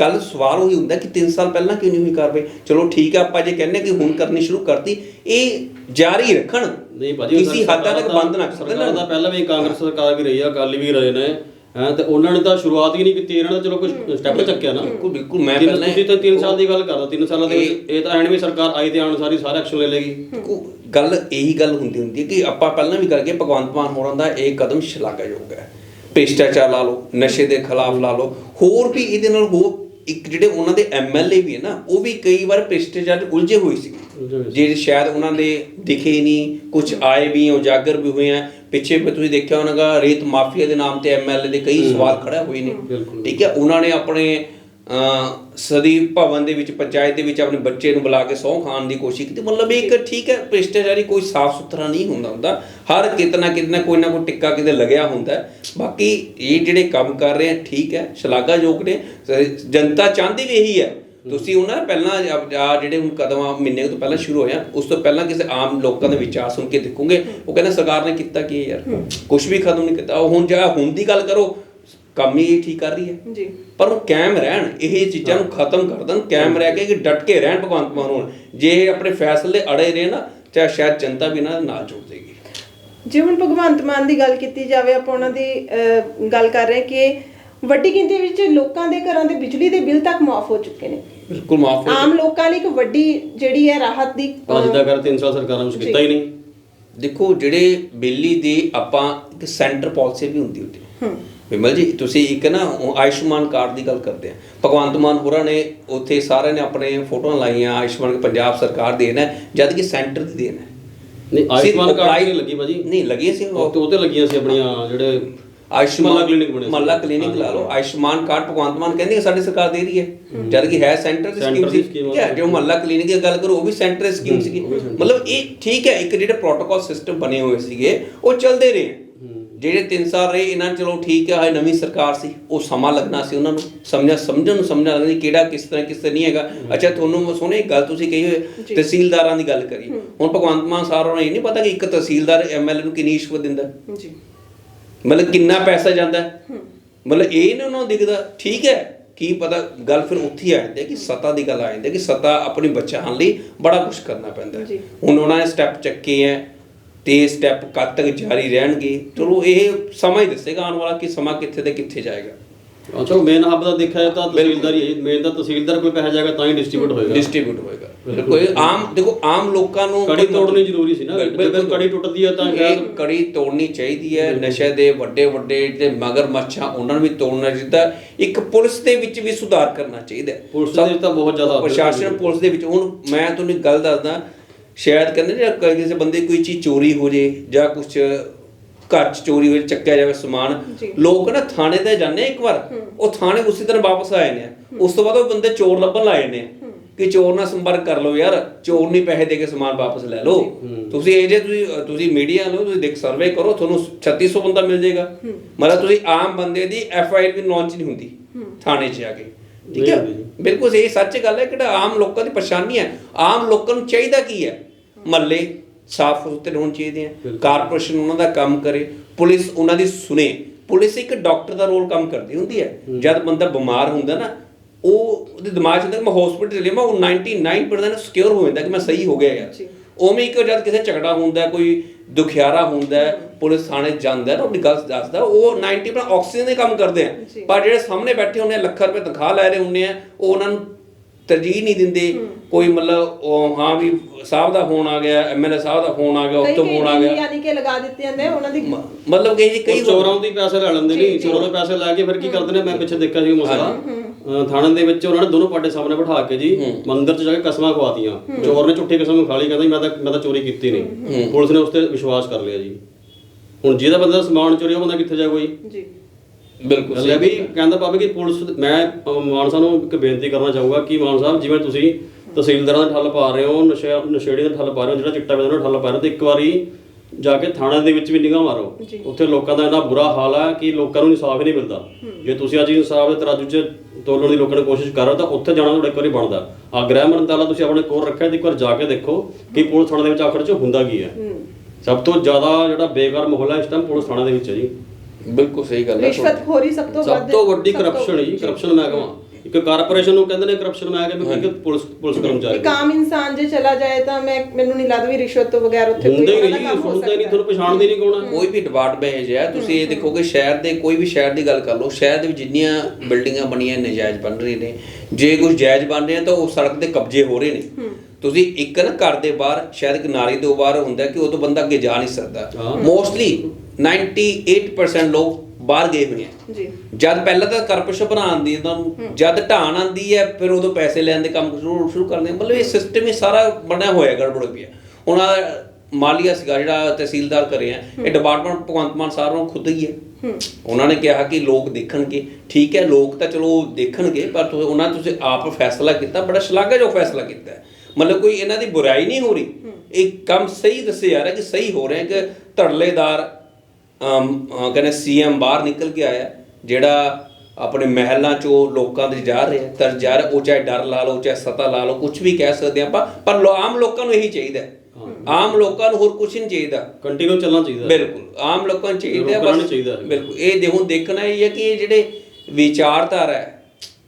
ਗੱਲ ਸਵਾਲ ਉਹੀ ਹੁੰਦਾ ਕਿ 3 ਸਾਲ ਪਹਿਲਾਂ ਕਿਉਂ ਨਹੀਂ ਹੋਈ ਕਾਰਵਾਈ? ਚਲੋ ਠੀਕ ਹੈ ਆਪਾਂ ਜੇ ਕਹਿੰਦੇ ਕਿ ਹੁਣ ਕਰਨੀ ਸ਼ੁਰੂ ਕਰਤੀ ਇਹ ਜਾਰੀ ਰੱਖਣ। ਨਹੀਂ ਭਾਜੀ ਕਿਸੇ ਹੱਦ ਤੱਕ ਬੰਦ ਨਾ ਕਰ ਸਰਕਾਰ ਦਾ ਪਹਿਲਾਂ ਵੀ ਕਾਂਗਰਸ ਸਰਕਾਰ ਵੀ ਰਹੀ ਆ ਅਕਾਲੀ ਵੀ ਰਹੇ ਨੇ। ਹੈ ਤੇ ਉਹਨਾਂ ਨੇ ਤਾਂ ਸ਼ੁਰੂਆਤ ਹੀ ਨਹੀਂ ਕੀਤੀ ਇਹਨਾਂ ਨੇ ਚਲੋ ਕੁਝ ਸਟੈਪ ਚੱਕਿਆ ਨਾ। ਬਿਲਕੁਲ ਬਿਲਕੁਲ ਮੈਂ ਤਿੰਨ- ਪਹਿਲਾਂ ਤੁਸੀਂ ਤਾਂ 3 ਸਾਲ ਦੀ ਗੱਲ ਕਰਦਾ 3 ਸਾਲਾਂ ਦੇ ਵਿੱਚ ਇਹ ਤਾਂ ਐਂਡ ਵੀ ਸਰਕਾਰ ਆਈ ਤੇ ਆਉਣ ਸਾਰੀ ਸਾਰਾ ਐਕਸ਼ਨ ਲੈ ਲੇਗੀ ਦੇਖੋ, ਗੱਲ ਇਹੀ ਗੱਲ ਹੁੰਦੀ ਹੁੰਦੀ ਹੈ ਕਿ ਆਪਾਂ ਪਹਿਲਾਂ ਵੀ ਕਰਕੇ ਭਗਵੰਤ ਮਾਨ ਹੋਰਾਂ ਦਾ ਇਹ ਕਦਮ ਸ਼ਲਾਘਾਯੋਗ ਹੈ। ਭ੍ਰਿਸ਼ਟਾਚਾਰ ਲਾ ਲਓ ਨਸ਼ੇ ਦੇ ਖਿਲਾਫ ਲਾ ਲਓ ਹੋਰ ਵੀ ਇਹਦੇ ਨਾਲ ਹੋ ਇੱਕ ਜਿਹੜੇ ਉਹਨਾਂ ਦੇ ਐਮਐਲਏ ਵੀ ਹੈ ਨਾ ਉਹ ਵੀ ਕਈ ਵਾਰ ਭ੍ਰਿਸ਼ਟਾਚਾਰ ਉਲਝੇ ਹੋਏ ਸੀ। ਉਲਝੇ ਹੋਏ ਜੇ ਸ਼ਾਇਦ ਉਹਨਾਂ ਦੇ ਦਿਖੇ ਨਹੀਂ ਕੁਝ ਆਏ ਵੀ ਉਜਾਗਰ ਵੀ ਹੋਏ ਆ ਪਿੱਛੇ ਵੀ ਤੁਸੀਂ ਦੇਖਿਆ ਹੋਣਾਗਾ ਰੇਤ ਮਾਫੀਆ ਦੇ ਨਾਮ ਤੇ ਐਮਐਲਏ ਦੇ ਕਈ ਸਵਾਲ ਖੜਾ ਹੋਏ ਨੇ। ਠੀਕ ਹੈ ਉਹਨਾਂ ਨੇ ਆਪਣੇ ਸਦੀ ਭਵਨ ਦੇ ਵਿੱਚ ਪੰਚਾਇਤ ਦੇ ਵਿੱਚ ਆਪਣੇ ਬੱਚੇ ਨੂੰ ਬੁਲਾ ਕੇ ਸਹੁੰ ਖਾਣ ਦੀ ਕੋਸ਼ਿਸ਼ ਕੀਤੀ। ਮਤਲਬ ਇੱਕ ਠੀਕ ਹੈ ਭ੍ਰਿਸ਼ਟਾਚਾਰੀ ਕੋਈ ਸਾਫ਼ ਸੁਥਰਾ ਨਹੀਂ ਹੁੰਦਾ ਹੁੰਦਾ। ਹਰ ਕਿਤਨਾ ਕਿਤਨਾ ਕੋਈ ਨਾ ਕੋਈ ਟਿੱਕਾ ਕਿਤੇ ਲੱਗਿਆ ਹੁੰਦਾ। ਬਾਕੀ ਇਹ ਜਿਹੜੇ ਕੰਮ ਕਰ ਰਹੇ ਆ ਠੀਕ ਹੈ ਸ਼ਲਾਘਾਯੋਗ ਨੇ। ਸ- ਜਨਤਾ ਚਾਹੁੰਦੀ ਵੀ ਇਹੀ ਹੈ। ਤੁਸੀਂ ਉਹਨਾਂ ਪਹਿਲਾਂ ਆ ਜਿਹੜੇ ਹੁਣ ਕਦਮ ਆ ਮਹੀਨੇ ਤੋਂ ਪਹਿਲਾਂ ਸ਼ੁਰੂ ਹੋਇਆ ਉਸ ਤੋਂ ਪਹਿਲਾਂ ਕਿਸੇ ਆਮ ਲੋਕਾਂ ਦੇ ਵਿਚਾਰ ਸੁਣ ਕੇ ਦੇਖੋਗੇ ਉਹ ਕਹਿੰਦੇ ਸਰਕਾਰ ਨੇ ਕੀਤਾ ਕੀ ਯਾਰ? ਕੁਝ ਵੀ ਖਤਮ ਨਹੀਂ ਕੀਤਾ। ਹੁਣ ਜਿਹੜਾ ਹੁਣ ਦੀ ਗੱਲ ਕਰੋ ਕੰਮ ਹੀ ਇਹ ਠੀਕ ਕਰ ਰਹੀ ਹੈ। ਜੀ। ਪਰ ਉਹ ਕਾਇਮ ਰਹਿਣ ਇਹ ਚੀਜ਼ਾਂ ਨੂੰ ਖਤਮ ਕਰ ਦੇਣ ਕਾਇਮ ਰਹਿ ਕੇ ਕਿ ਡਟ ਕੇ ਰਹਿਣ ਭਗਵੰਤ ਮਾਨ ਹੋਣ। ਜੇ ਇਹ ਆਪਣੇ ਫੈਸਲੇ ਅੜੇ ਰਹੇ ਨਾ ਤਾਂ ਸ਼ਾਇਦ ਜਨਤਾ ਵੀ ਇਹਨਾਂ ਦੇ ਨਾਲ ਜੁੜ ਜਾਏਗੀ ਜੇ ਹੁਣ ਭਗਵੰਤ ਮਾਨ ਦੀ ਗੱਲ ਕੀਤੀ ਜਾਵੇ ਆਪਾਂ ਉਹਨਾਂ ਦੀ ਗੱਲ ਕਰ ਰਹੇ ਕਿ ਵੱਡੀ ਗਿਣਤੀ ਵਿੱਚ ਲੋਕਾਂ ਦੇ ਘਰਾਂ ਦੇ ਬਿਜਲੀ ਦੇ ਬਿੱਲ ਤੱਕ ਮਾਫ ਹੋ ਚੁੱਕੇ ਨੇ। ਬਿਲਕੁਲ ਮਾਫ ਹੋ ਆਮ ਲੋਕਾਂ ਲਈ ਇੱਕ ਵੱਡੀ ਜਿਹੜੀ ਹੈ ਰਾਹਤ ਦੀ ਪਰ ਜਿੱਦਾਂ ਕਰ 3 ਸਾਲ ਸਰਕਾਰਾਂ ਨੇ ਕੀਤਾ ਹੀ ਨਹੀਂ। ਦੇਖੋ ਜਿਹੜੇ ਬਿਜਲੀ ਦੀ ਆਪਾਂ ਇੱਕ ਸੈਂਟਰ ਪਾਲਿਸੀ ਵੀ ਹੁੰਦੀ ਹੁੰਦੀ ਹੂੰ। ਵਿਮਲ ਜੀ ਤੁਸੀਂ ਇੱਕ ਨਾ ਆਯੁਸ਼ਮਾਨ ਕਾਰਡ ਦੀ ਗੱਲ ਕਰਦੇ ਆ। ਭਗਵੰਤ ਮਾਨ ਹੋਰਾਂ ਨੇ ਉੱਥੇ ਸਾਰਿਆਂ ਨੇ ਆਪਣੇ ਫੋਟੋਆਂ ਲਾਈਆਂ ਆਯੁਸ਼ਮਾਨ ਪੰਜਾਬ ਸਰਕਾਰ ਦੇਣਾ ਹੈ, ਜਦ ਕਿ ਸੈਂਟਰ ਦੀ ਦੇਣਾ। ਹੈ। ਨਹੀਂ ਆਯੁਸ਼ਮਾਨ ਕਾਰਡ apply- ਨਹੀਂ ਲੱਗੀ ਭਾਜੀ। ਨਹੀਂ ਲੱਗੀ ਸੀ ਉਹ। ਤੇ ਉਹ ਤੇ ਲੱਗੀਆਂ ਸੀ ਆਪਣੀਆਂ ਜਿਹੜੇ ਆਯੁਸ਼ਮਾਨ ਮਹੱਲਾ clinic ਬਣੇ ਸੀ। ਮਹੱਲਾ ਕਲੀਨਿਕ ਲਾ ਲਓ। ਆਯੁਸ਼ਮਾਨ ਕਾਰਡ ਭਗਵੰਤ ਮਾਨ ਕਹਿੰਦੇ ਸਾਡੀ ਸਰਕਾਰ ਦੇ ਰਹੀ ਹੈ। ਜਦ ਕਿ ਹੈ ਸੈਂਟਰ ਦੀ ਸਕੀਮ ਦੀ ਸੀ ਜੋ ਮਹੱਲਾ ਕਲੀਨਿਕ ਦੀ ਗੱਲ ਕਰੋ ਉਹ ਵੀ ਸੈਂਟਰ ਦੀ ਸਕੀਮ ਸੀਗੀ। ਮਤਲਬ ਇਹ ਠੀਕ ਹੈ ਇੱਕ ਜਿਹੜੇ ਪ੍ਰੋਟੋਕਾਲ ਸਿਸਟਮ ਬਣੇ ਹੋਏ ਸੀਗੇ ਉਹ ਚੱਲਦੇ ਰਹੇ। ਜਿਹੜੇ 3 ਸਾਲ ਰਹੇ ਇਹਨਾਂ ਨੂੰ ਚਲੋ ਠੀਕ ਹੈ ਹਾਏ ਨਵੀਂ ਸਰਕਾਰ ਸੀ ਉਹ ਸਮਾਂ ਲੱਗਣਾ ਸੀ ਉਹਨਾਂ ਨੂੰ। ਸਮਝਾ ਸਮਝਣ ਨੂੰ ਸਮਝਣਾ ਲੱਗਣਾ ਸੀ ਕਿਹੜਾ ਕਿਸ ਤਰ੍ਹਾਂ ਕਿਸ ਤਰ੍ਹਾਂ ਨਹੀਂ ਹੈਗਾ। ਅੱਛਾ ਤੁਹਾਨੂੰ ਸੋਹਣੇ ਇੱਕ ਗੱਲ ਤੁਸੀਂ ਕਹੀ ਹੋਏ ਤਹਿਸੀਲਦਾਰਾਂ ਦੀ ਗੱਲ ਕਰੀ ਹੁਣ ਭਗਵੰਤ ਮਾਨ ਸਾਰ ਹੋਣਾ ਇਹ ਨਹੀਂ ਪਤਾ ਕਿ ਇੱਕ ਤਹਿਸੀਲਦਾਰ ਐਮਐਲਏ ਨੂੰ ਕਿੰਨੀ ਰਿਸ਼ਵਤ ਦਿੰਦਾ। ਜੀ। ਮਤਲਬ ਕਿੰਨਾ ਪੈਸਾ ਜਾਂਦਾ। ਹੈ? ਮਤਲਬ ਇਹ ਨਹੀਂ ਉਹਨਾਂ ਨੂੰ ਦਿਖਦਾ। ਠੀਕ ਹੈ ਕੀ ਪਤਾ ਗੱਲ ਫਿਰ ਉੱਥੇ ਆ ਜਾਂਦੀ ਹੈ ਕਿ ਸਤਾ ਦੀ ਗੱਲ ਆ ਜਾਂਦੀ ਹੈ ਕਿ ਸਤਾ ਆਪਣੀ ਬਚਾਉਣ ਲਈ ਬੜਾ ਕੁਝ ਕਰਨਾ ਪੈਂਦਾ। ਹੈ। ਹੁਣ ਉਹਨਾਂ ਨੇ ਸਟੈਪ ਚੱਕੇ ਹੈ ਤੇ ਸਟੈਪ ਕਦ ਤੱਕ ਜਾਰੀ ਰਹਿਣਗੇ? ਚਲੋ ਇਹ ਸਮਾਂ ਹੀ ਦੱਸੇਗਾ ਆਉਣ ਵਾਲਾ ਕਿ ਸਮਾਂ ਕਿੱਥੇ ਤੇ ਕਿੱਥੇ ਜਾਏਗਾ। ਅੱਛਾ ਮੇਨ ਹੱਬ ਦਾ ਦੇਖਿਆ ਜਾਏ ਤਾਂ ਤਹਿਸੀਲਦਾਰ ਹੀ ਮੇਨ ਤਾਂ ਤਹਿਸੀਲਦਾਰ ਕੋਈ ਪੈਸਾ ਜਾਏਗਾ ਤਾਂ ਹੀ ਡਿਸਟ੍ਰੀਬਿਊਟ ਹੋਏਗਾ। ਡਿਸਟ੍ਰੀਬਿਊਟ ਹੋਏਗਾ। ਕੋਈ ਆਮ ਦੇਖੋ ਆਮ ਲੋਕਾਂ ਨੂੰ ਕੜੀ ਤੋੜਨੀ ਜ਼ਰੂਰੀ ਸੀ ਨਾ। ਜਦੋਂ। ਕੜੀ ਟੁੱਟਦੀ ਹੈ ਤਾਂ ਇਹ ਕੜੀ ਤੋੜਨੀ ਚਾਹੀਦੀ ਹੈ। ਨਸ਼ੇ ਦੇ ਵੱਡੇ ਵੱਡੇ ਜਿਹੜੇ ਮਗਰ ਮੱਛਾਂ ਉਹਨਾਂ ਨੂੰ ਵੀ ਤੋੜਨਾ ਚਾਹੀਦਾ। ਇੱਕ ਪੁਲਿਸ ਦੇ ਵਿੱਚ ਵੀ ਸੁਧਾਰ ਕਰਨਾ ਚਾਹੀਦਾ। ਪੁਲਿਸ ਦੇ ਤਾਂ ਬਹੁਤ ਜ਼ਿਆਦਾ ਪ੍ਰਸ਼ਾਸਨ ਪੁਲਿਸ ਦੇ ਵਿੱਚ। ਹੁਣ ਮੈਂ ਤੁਹਾਨੂੰ ਗੱਲ ਦੱਸਦਾ। ਸ਼ਾਇਦ ਕਹਿੰਦੇ ਕਿ ਕਿਸੇ ਬੰਦੇ ਕੋਈ ਚੀਜ਼ ਚੋਰੀ ਹੋ ਜੇ ਜਾਂ ਕੁਝ ਘਰ ਚ ਚੋਰੀ ਹੋ ਜੇ ਚੱਕਿਆ ਜਾਵੇ ਸਮਾਨ ਜੀ। ਲੋਕ ਨਾ ਥਾਣੇ ਤੇ ਜਾਂਦੇ ਆ ਇੱਕ ਵਾਰ ਉਹ ਥਾਣੇ ਉਸੇ ਦਿਨ ਵਾਪਸ ਆਏ ਨੇ ਉਸ ਤੋਂ ਬਾਅਦ ਉਹ ਬੰਦੇ ਚੋਰ ਲੱਭਣ ਲਾਏ ਨੇ ਕਿ ਚੋਰ ਨਾਲ ਸੰਪਰਕ ਕਰ ਲਓ ਯਾਰ ਚੋਰ ਨਹੀਂ ਪੈਸੇ ਦੇ ਕੇ ਸਮਾਨ ਵਾਪਸ ਲੈ ਲਓ। ਤੁਸੀਂ ਇਹ ਜੇ ਤੁਸੀਂ ਤੁਸੀਂ ਮੀਡੀਆ ਨੂੰ ਤੁਸੀਂ ਦੇਖ ਸਰਵੇ ਕਰੋ ਤੁਹਾਨੂੰ 3600 ਬੰਦਾ ਮਿਲ ਜਾਏਗਾ। ਮਤਲਬ ਤੁਸੀਂ ਆਮ ਬੰਦੇ ਦੀ ਐਫ ਆਈ ਆਰ ਵੀ ਲਾਂਚ ਨਹੀਂ ਹੁੰਦੀ ਥਾਣੇ 'ਚ ਜਾ ਕੇ। ਠੀਕ ਹੈ। ਬਿਲਕੁਲ ਇਹ ਸੱਚ ਗੱਲ ਹੈ ਕਿ ਆਮ ਲੋਕਾਂ ਦੀ ਪਰੇਸ਼ਾਨੀ ਹੈ ਆਮ ਲੋਕਾਂ ਨੂੰ ਚਾਹੀਦਾ ਕੀ ਹੈ? ਮਹੱਲੇ ਸਾਫ਼ ਸੁਥਰੇ ਹੋਣੇ ਚਾਹੀਦੇ ਆ। ਕਾਰਪੋਰੇਸ਼ਨ ਉਹਨਾਂ ਦਾ ਕੰਮ ਕਰੇ ਪੁਲਿਸ ਉਹਨਾਂ ਦੀ ਸੁਣੇ। ਪੁਲਿਸ ਇੱਕ ਡਾਕਟਰ ਦਾ ਰੋਲ ਕੰਮ ਕਰਦੀ ਹੁੰਦੀ ਹੈ। ਜਦ ਬੰਦਾ ਬਿਮਾਰ ਹੁੰਦਾ ਨਾ ਉਹ ਉਹਦੇ ਦਿਮਾਗ 'ਚ ਹੁੰਦਾ ਕਿ ਮੈਂ ਹਸਪੀਟਲ ਚਲੇ ਮੈਂ ਉਹ 99% ਸਿਕਿਉਰ ਹੋ ਜਾਂਦਾ ਕਿ ਮੈਂ ਸਹੀ ਹੋ ਗਿਆ ਯਾਰ। ਉਵੇਂ ਇੱਕ ਜਦ ਕਿਸੇ ਝਗੜਾ ਹੁੰਦਾ ਹੈ, ਕੋਈ ਦੁਖਿਆਰਾ ਹੁੰਦਾ ਹੈ, ਪੁਲਿਸ ਥਾਣੇ ਜਾਂਦਾ ਹੈ ਨਾ ਆਪਣੀ ਗੱਲ ਦੱਸਦਾ ਉਹ 90% ਆਕਸੀਜਨ ਦੇ ਕੰਮ ਕਰਦੇ ਆ। ਪਰ ਜਿਹੜੇ ਸਾਹਮਣੇ ਬੈਠੇ ਹੁੰਦੇ ਆ ਲੱਖਾਂ ਰੁਪਏ ਤਨਖਾਹ ਲੈ ਰਹੇ ਹੁੰਦੇ ਆ ਉਹ ਉਹਨਾਂ ਨੂੰ ਤਰਜੀਹ ਨਹੀਂ ਦਿੰਦੇ। ਕੋਈ ਮਤਲਬ ਉਹ ਹਾਂ ਵੀ ਸਾਹਿਬ ਦਾ ਫੋਨ ਆ ਗਿਆ ਐਮਐਲਏ ਸਾਹਿਬ ਦਾ ਫੋਨ ਆ ਗਿਆ ਕਈ ਉੱਤੋਂ ਫੋਨ ਆ ਗਿਆ। ਯਾਨੀ ਕਿ ਲਗਾ ਦਿੱਤੇ ਜਾਂਦੇ ਉਹਨਾਂ ਦੀ ਮ- ਮਤਲਬ ਕਿ ਜੀ ਕਈ ਚੋਰਾਂ ਦੀ ਪੈਸੇ ਲੈ ਲੈਂਦੇ ਜੀ। ਚੋਰਾਂ ਦੇ ਪੈਸੇ ਲੈ ਕੇ ਫਿਰ ਕੀ ਕਰਦੇ ਨੇ? ਮੈਂ ਪਿੱਛੇ ਦੇਖਿਆ ਸੀ ਮਸਲਾ। ਥਾਣੇ ਦੇ ਵਿੱਚ ਉਹਨਾਂ ਨੇ ਦੋਨੋਂ ਪਾਰਟੇ ਸਾਹਮਣੇ ਬਿਠਾ ਕੇ ਜੀ ਮੰਦਿਰ 'ਚ ਜਾ ਕੇ ਕਸਮਾਂ ਖਵਾਤੀਆਂ। ਚੋਰ ਨੇ ਝੁੱਠੀ ਕਸਮ ਖਾ ਲਈ ਕਹਿੰਦਾ ਮੈਂ ਤਾਂ ਮੈਂ ਤਾਂ ਚੋਰੀ ਕੀਤੀ ਨਹੀਂ ਪੁਲਿਸ ਨੇ ਉਸ ਤੇ ਵਿਸ਼ਵਾਸ ਕਰ ਲਿਆ ਜੀ। ਹੁਣ ਜਿਹਦਾ ਬੰਦਾ ਸਮਾਨ ਚੋਰੀ ਉਹ ਬੰਦਾ ਕਿੱਥੇ ਜਾ ਕੋਈ? ਜੀ। ਬਿਲਕੁਲ ਇਹ ਵੀ ਕਹਿੰਦਾ ਪਾਵੇ ਕਿ ਪੁਲਿਸ ਮੈਂ ਮਾਨ ਸਾਹਿਬ ਨੂੰ ਇੱਕ ਬੇਨਤੀ ਕਰਨਾ ਚਾਹੂੰਗਾ ਕਿ ਮਾਨ ਸਾਹਿਬ ਜਿਵੇਂ ਤੁਸੀਂ ਤਹਿਸੀਲਦਾਰਾਂ ਦਾ ਠੱਲ ਪਾ ਰਹੇ ਹੋ ਨਸ਼ੇ ਨਸ਼ੇੜੀ ਦਾ ਠੱਲ ਪਾ ਰਹੇ ਹੋ ਜਿਹੜਾ ਚਿੱਟਾ ਵੇਚਣ ਦਾ ਠੱਲ ਪਾ ਰਹੇ ਹੋ ਤੇ ਇੱਕ ਵਾਰੀ ਜਾ ਕੇ ਥਾਣੇ ਦੇ ਵਿੱਚ ਵੀ ਨਿਗਾਹ ਮਾਰੋ। ਉੱਥੇ ਲੋਕਾਂ ਦਾ ਇੰਨਾ ਬੁਰਾ ਹਾਲ ਹੈ ਕਿ ਲੋਕਾਂ ਨੂੰ ਇਨਸਾਫ ਹੀ ਨਹੀਂ ਮਿਲਦਾ। ਜੇ ਤੁਸੀਂ ਅੱਜ ਇਨਸਾਫ ਦੇ ਤਰਾਜੂ 'ਚ ਤੋਲਣ ਦੀ ਲੋਕਾਂ ਨੇ ਕੋਸ਼ਿਸ਼ ਕਰ ਰਹੇ ਤਾਂ ਉੱਥੇ ਜਾਣਾ ਤੁਹਾਡਾ ਇੱਕ ਵਾਰੀ ਬਣਦਾ। ਆ ਗ੍ਰਹਿ ਮੰਤਰਾਲਾ ਤੁਸੀਂ ਆਪਣੇ ਕੋਲ ਰੱਖਿਆ ਤੇ ਇੱਕ ਵਾਰ ਜਾ ਕੇ ਦੇਖੋ ਕਿ ਪੁਲਿਸ ਥਾਣੇ ਦੇ ਵਿੱਚ ਆਖਰ 'ਚ ਹੁੰਦਾ ਕੀ ਹੈ। ਸਭ ਤੋਂ ਜ਼ਿਆਦਾ ਜਿਹੜਾ ਬੇਕਾਰ ਮਾਹੌਲ ਹੈ ਇਸ ਟਾਈਮ ਪੁਲਿਸ ਥਾਣੇ ਦੇ ਵਿੱਚ ਹੈ ਜੀ। ਬਿਲਕੁਲ ਸਹੀ ਗੱਲ ਹੈ ਰਿਸ਼ਵਤਖੋਰੀ ਸਭ ਤੋਂ ਸਭ ਵੱਧ ਤੋਂ ਵੱਡੀ ਸਭ ਤੋਂ- ਕਰਪਸ਼ਨ ਹੈ ਜੀ ਕਰਪਸ਼ਨ ਮਹਿਕਮਾ ਇੱਕ ਕਾਰਪੋਰੇਸ਼ਨ ਨੂੰ ਕਹਿੰਦੇ ਨੇ ਕਰਪਸ਼ਨ ਮਹਿਕਮਾ ਕਿ ਪੁਲਿਸ ਪੁਲਿਸ ਕਰਮਚਾਰੀ ਇੱਕ ਆਮ ਇਨਸਾਨ ਜੇ ਚਲਾ ਜਾਏ ਤਾਂ ਮੈਂ ਮੈਨੂੰ ਨਹੀਂ ਲੱਗਦਾ ਵੀ ਰਿਸ਼ਵਤ ਤੋਂ ਬਗੈਰ ਉੱਥੇ ਹੁੰਦੇ ਹੀ ਉਹਨਾਂ ਨਹੀਂ ਦਾ ਸੁਣਦੇ ਨਹੀਂ। ਤੁਹਾਨੂੰ ਪਛਾਣਦੇ ਨਹੀਂ ਕੌਣ ਕੋਈ ਵੀ ਡਿਪਾਰਟਮੈਂਟ ਹੈ ਤੁਸੀਂ ਇਹ ਦੇਖੋਗੇ ਸ਼ਹਿਰ ਦੇ ਕੋਈ ਵੀ ਸ਼ਹਿਰ ਦੀ ਗੱਲ ਕਰ ਲਓ ਸ਼ਹਿਰ ਦੇ ਵਿੱਚ ਜਿੰਨੀਆਂ ਬਿਲਡਿੰਗਾਂ ਬਣੀਆਂ ਨਜਾਇਜ਼ ਬਣ ਰਹੀ ਨੇ। ਜੇ ਕੁਝ ਜਾਇਜ਼ ਬਣ ਰਿਹਾ ਤਾਂ ਉਹ ਸੜਕ ਤੇ ਕਬਜ਼ੇ ਹੋ ਰਹੇ ਨੇ। ਤੁਸੀਂ ਇੱਕ ਨਾ ਘਰ ਦੇ ਬਾਹਰ ਸ਼ਾਇਦ ਇੱਕ ਨਾਲੀ ਦੇ ਬਾਹਰ ਹੁੰਦਾ ਕਿ ਉਦੋਂ ਬੰਦਾ ਅੱਗੇ ਜਾ ਨਹੀਂ ਸਕਦਾ। ਮੋਸਟਲੀ 98% ਲੋਕ ਬਾਹਰ ਗਏ ਹੋਏ ਆ। ਜੀ। ਜਦ ਪਹਿਲਾਂ ਤਾਂ ਕਰਪਸ਼ਨ ਬਣਾ ਆਂਦੀ ਹੈ। ਤੁਹਾਨੂੰ ਜਦ ਢਾਣ ਆਂਦੀ ਹੈ ਫਿਰ ਉਦੋਂ ਪੈਸੇ ਲੈਣ ਦੇ ਕੰਮ ਸ਼ੁਰੂ ਸ਼ੁਰੂ ਕਰਦੇ। ਮਤਲਬ ਇਹ ਸਿਸਟਮ ਹੀ ਸਾਰਾ ਬਣਿਆ ਹੋਇਆ ਗੜਬੜ ਪਿਆ ਆਹ ਮਾਲੀਆ ਸੀਗਾ ਜਿਹੜਾ ਤਹਿਸੀਲਦਾਰ ਕਰੇ ਆ ਇਹ ਡਿਪਾਰਟਮੈਂਟ ਭਗਵੰਤ ਮਾਨ ਸਾਹਿਬ ਨੂੰ ਖੁਦ ਹੀ ਹੈ। ਉਹਨਾਂ ਨੇ ਕਿਹਾ ਕਿ ਲੋਕ ਦੇਖਣਗੇ। ਠੀਕ ਹੈ ਲੋਕ ਤਾਂ ਚਲੋ ਦੇਖਣਗੇ ਪਰ ਤੁਸੀਂ ਉਹਨਾਂ ਤੁਸੀਂ ਆਪ ਫੈਸਲਾ ਕੀਤਾ ਬੜਾ ਸ਼ਲਾਘਾਯੋਗ ਫੈਸਲਾ ਕੀਤਾ। ਮਤਲਬ ਕੋਈ ਇਹਨਾਂ ਦੀ ਬੁਰਾਈ ਨਹੀਂ ਹੋ ਰਹੀ। ਇਹ ਕੰਮ ਸਹੀ ਦੱਸੇ ਜਾ ਰਿਹਾ ਕਿ ਸਹੀ ਹੋ ਰਿਹਾ ਕਿ ਧੜਲੇਦਾਰ ਕਹਿੰਦੇ ਸੀਐਮ ਬਾਹਰ ਨਿਕਲ ਕੇ ਆਇਆ ਜਿਹੜਾ ਆਪਣੇ ਮਹਿਲਾਂ ਚੋਂ ਲੋਕਾਂ ਦੇ ਜਾ ਰਿਹਾ ਤਰ ਜਾ ਰਿਹਾ ਉਹ ਚਾਹੇ ਡਰ ਲਾ ਲਓ ਚਾਹੇ ਸਤਾ ਲਾ ਲਓ ਕੁਝ ਵੀ ਕਹਿ ਸਕਦੇ ਆਪਾਂ ਪਰ ਆਮ ਲੋਕਾਂ ਨੂੰ ਇਹੀ ਚਾਹੀਦਾ ਹੈ। ਆਮ ਲੋਕਾਂ ਨੂੰ ਹੋਰ ਕੁਝ ਨਹੀਂ ਚਾਹੀਦਾ ਕੰਟੀਨਿਊ ਚੱਲਣਾ ਚਾਹੀਦਾ। ਬਿਲਕੁਲ ਆਮ ਲੋਕਾਂ ਨੂੰ ਚਾਹੀਦਾ ਬਸ। ਬਿਲਕੁਲ ਇਹ ਦੇਖੋ ਦੇਖਣਾ ਇਹ ਹੈ ਕਿ ਇਹ ਜਿਹੜੇ ਵਿਚਾਰਧਾਰਾ ਹੈ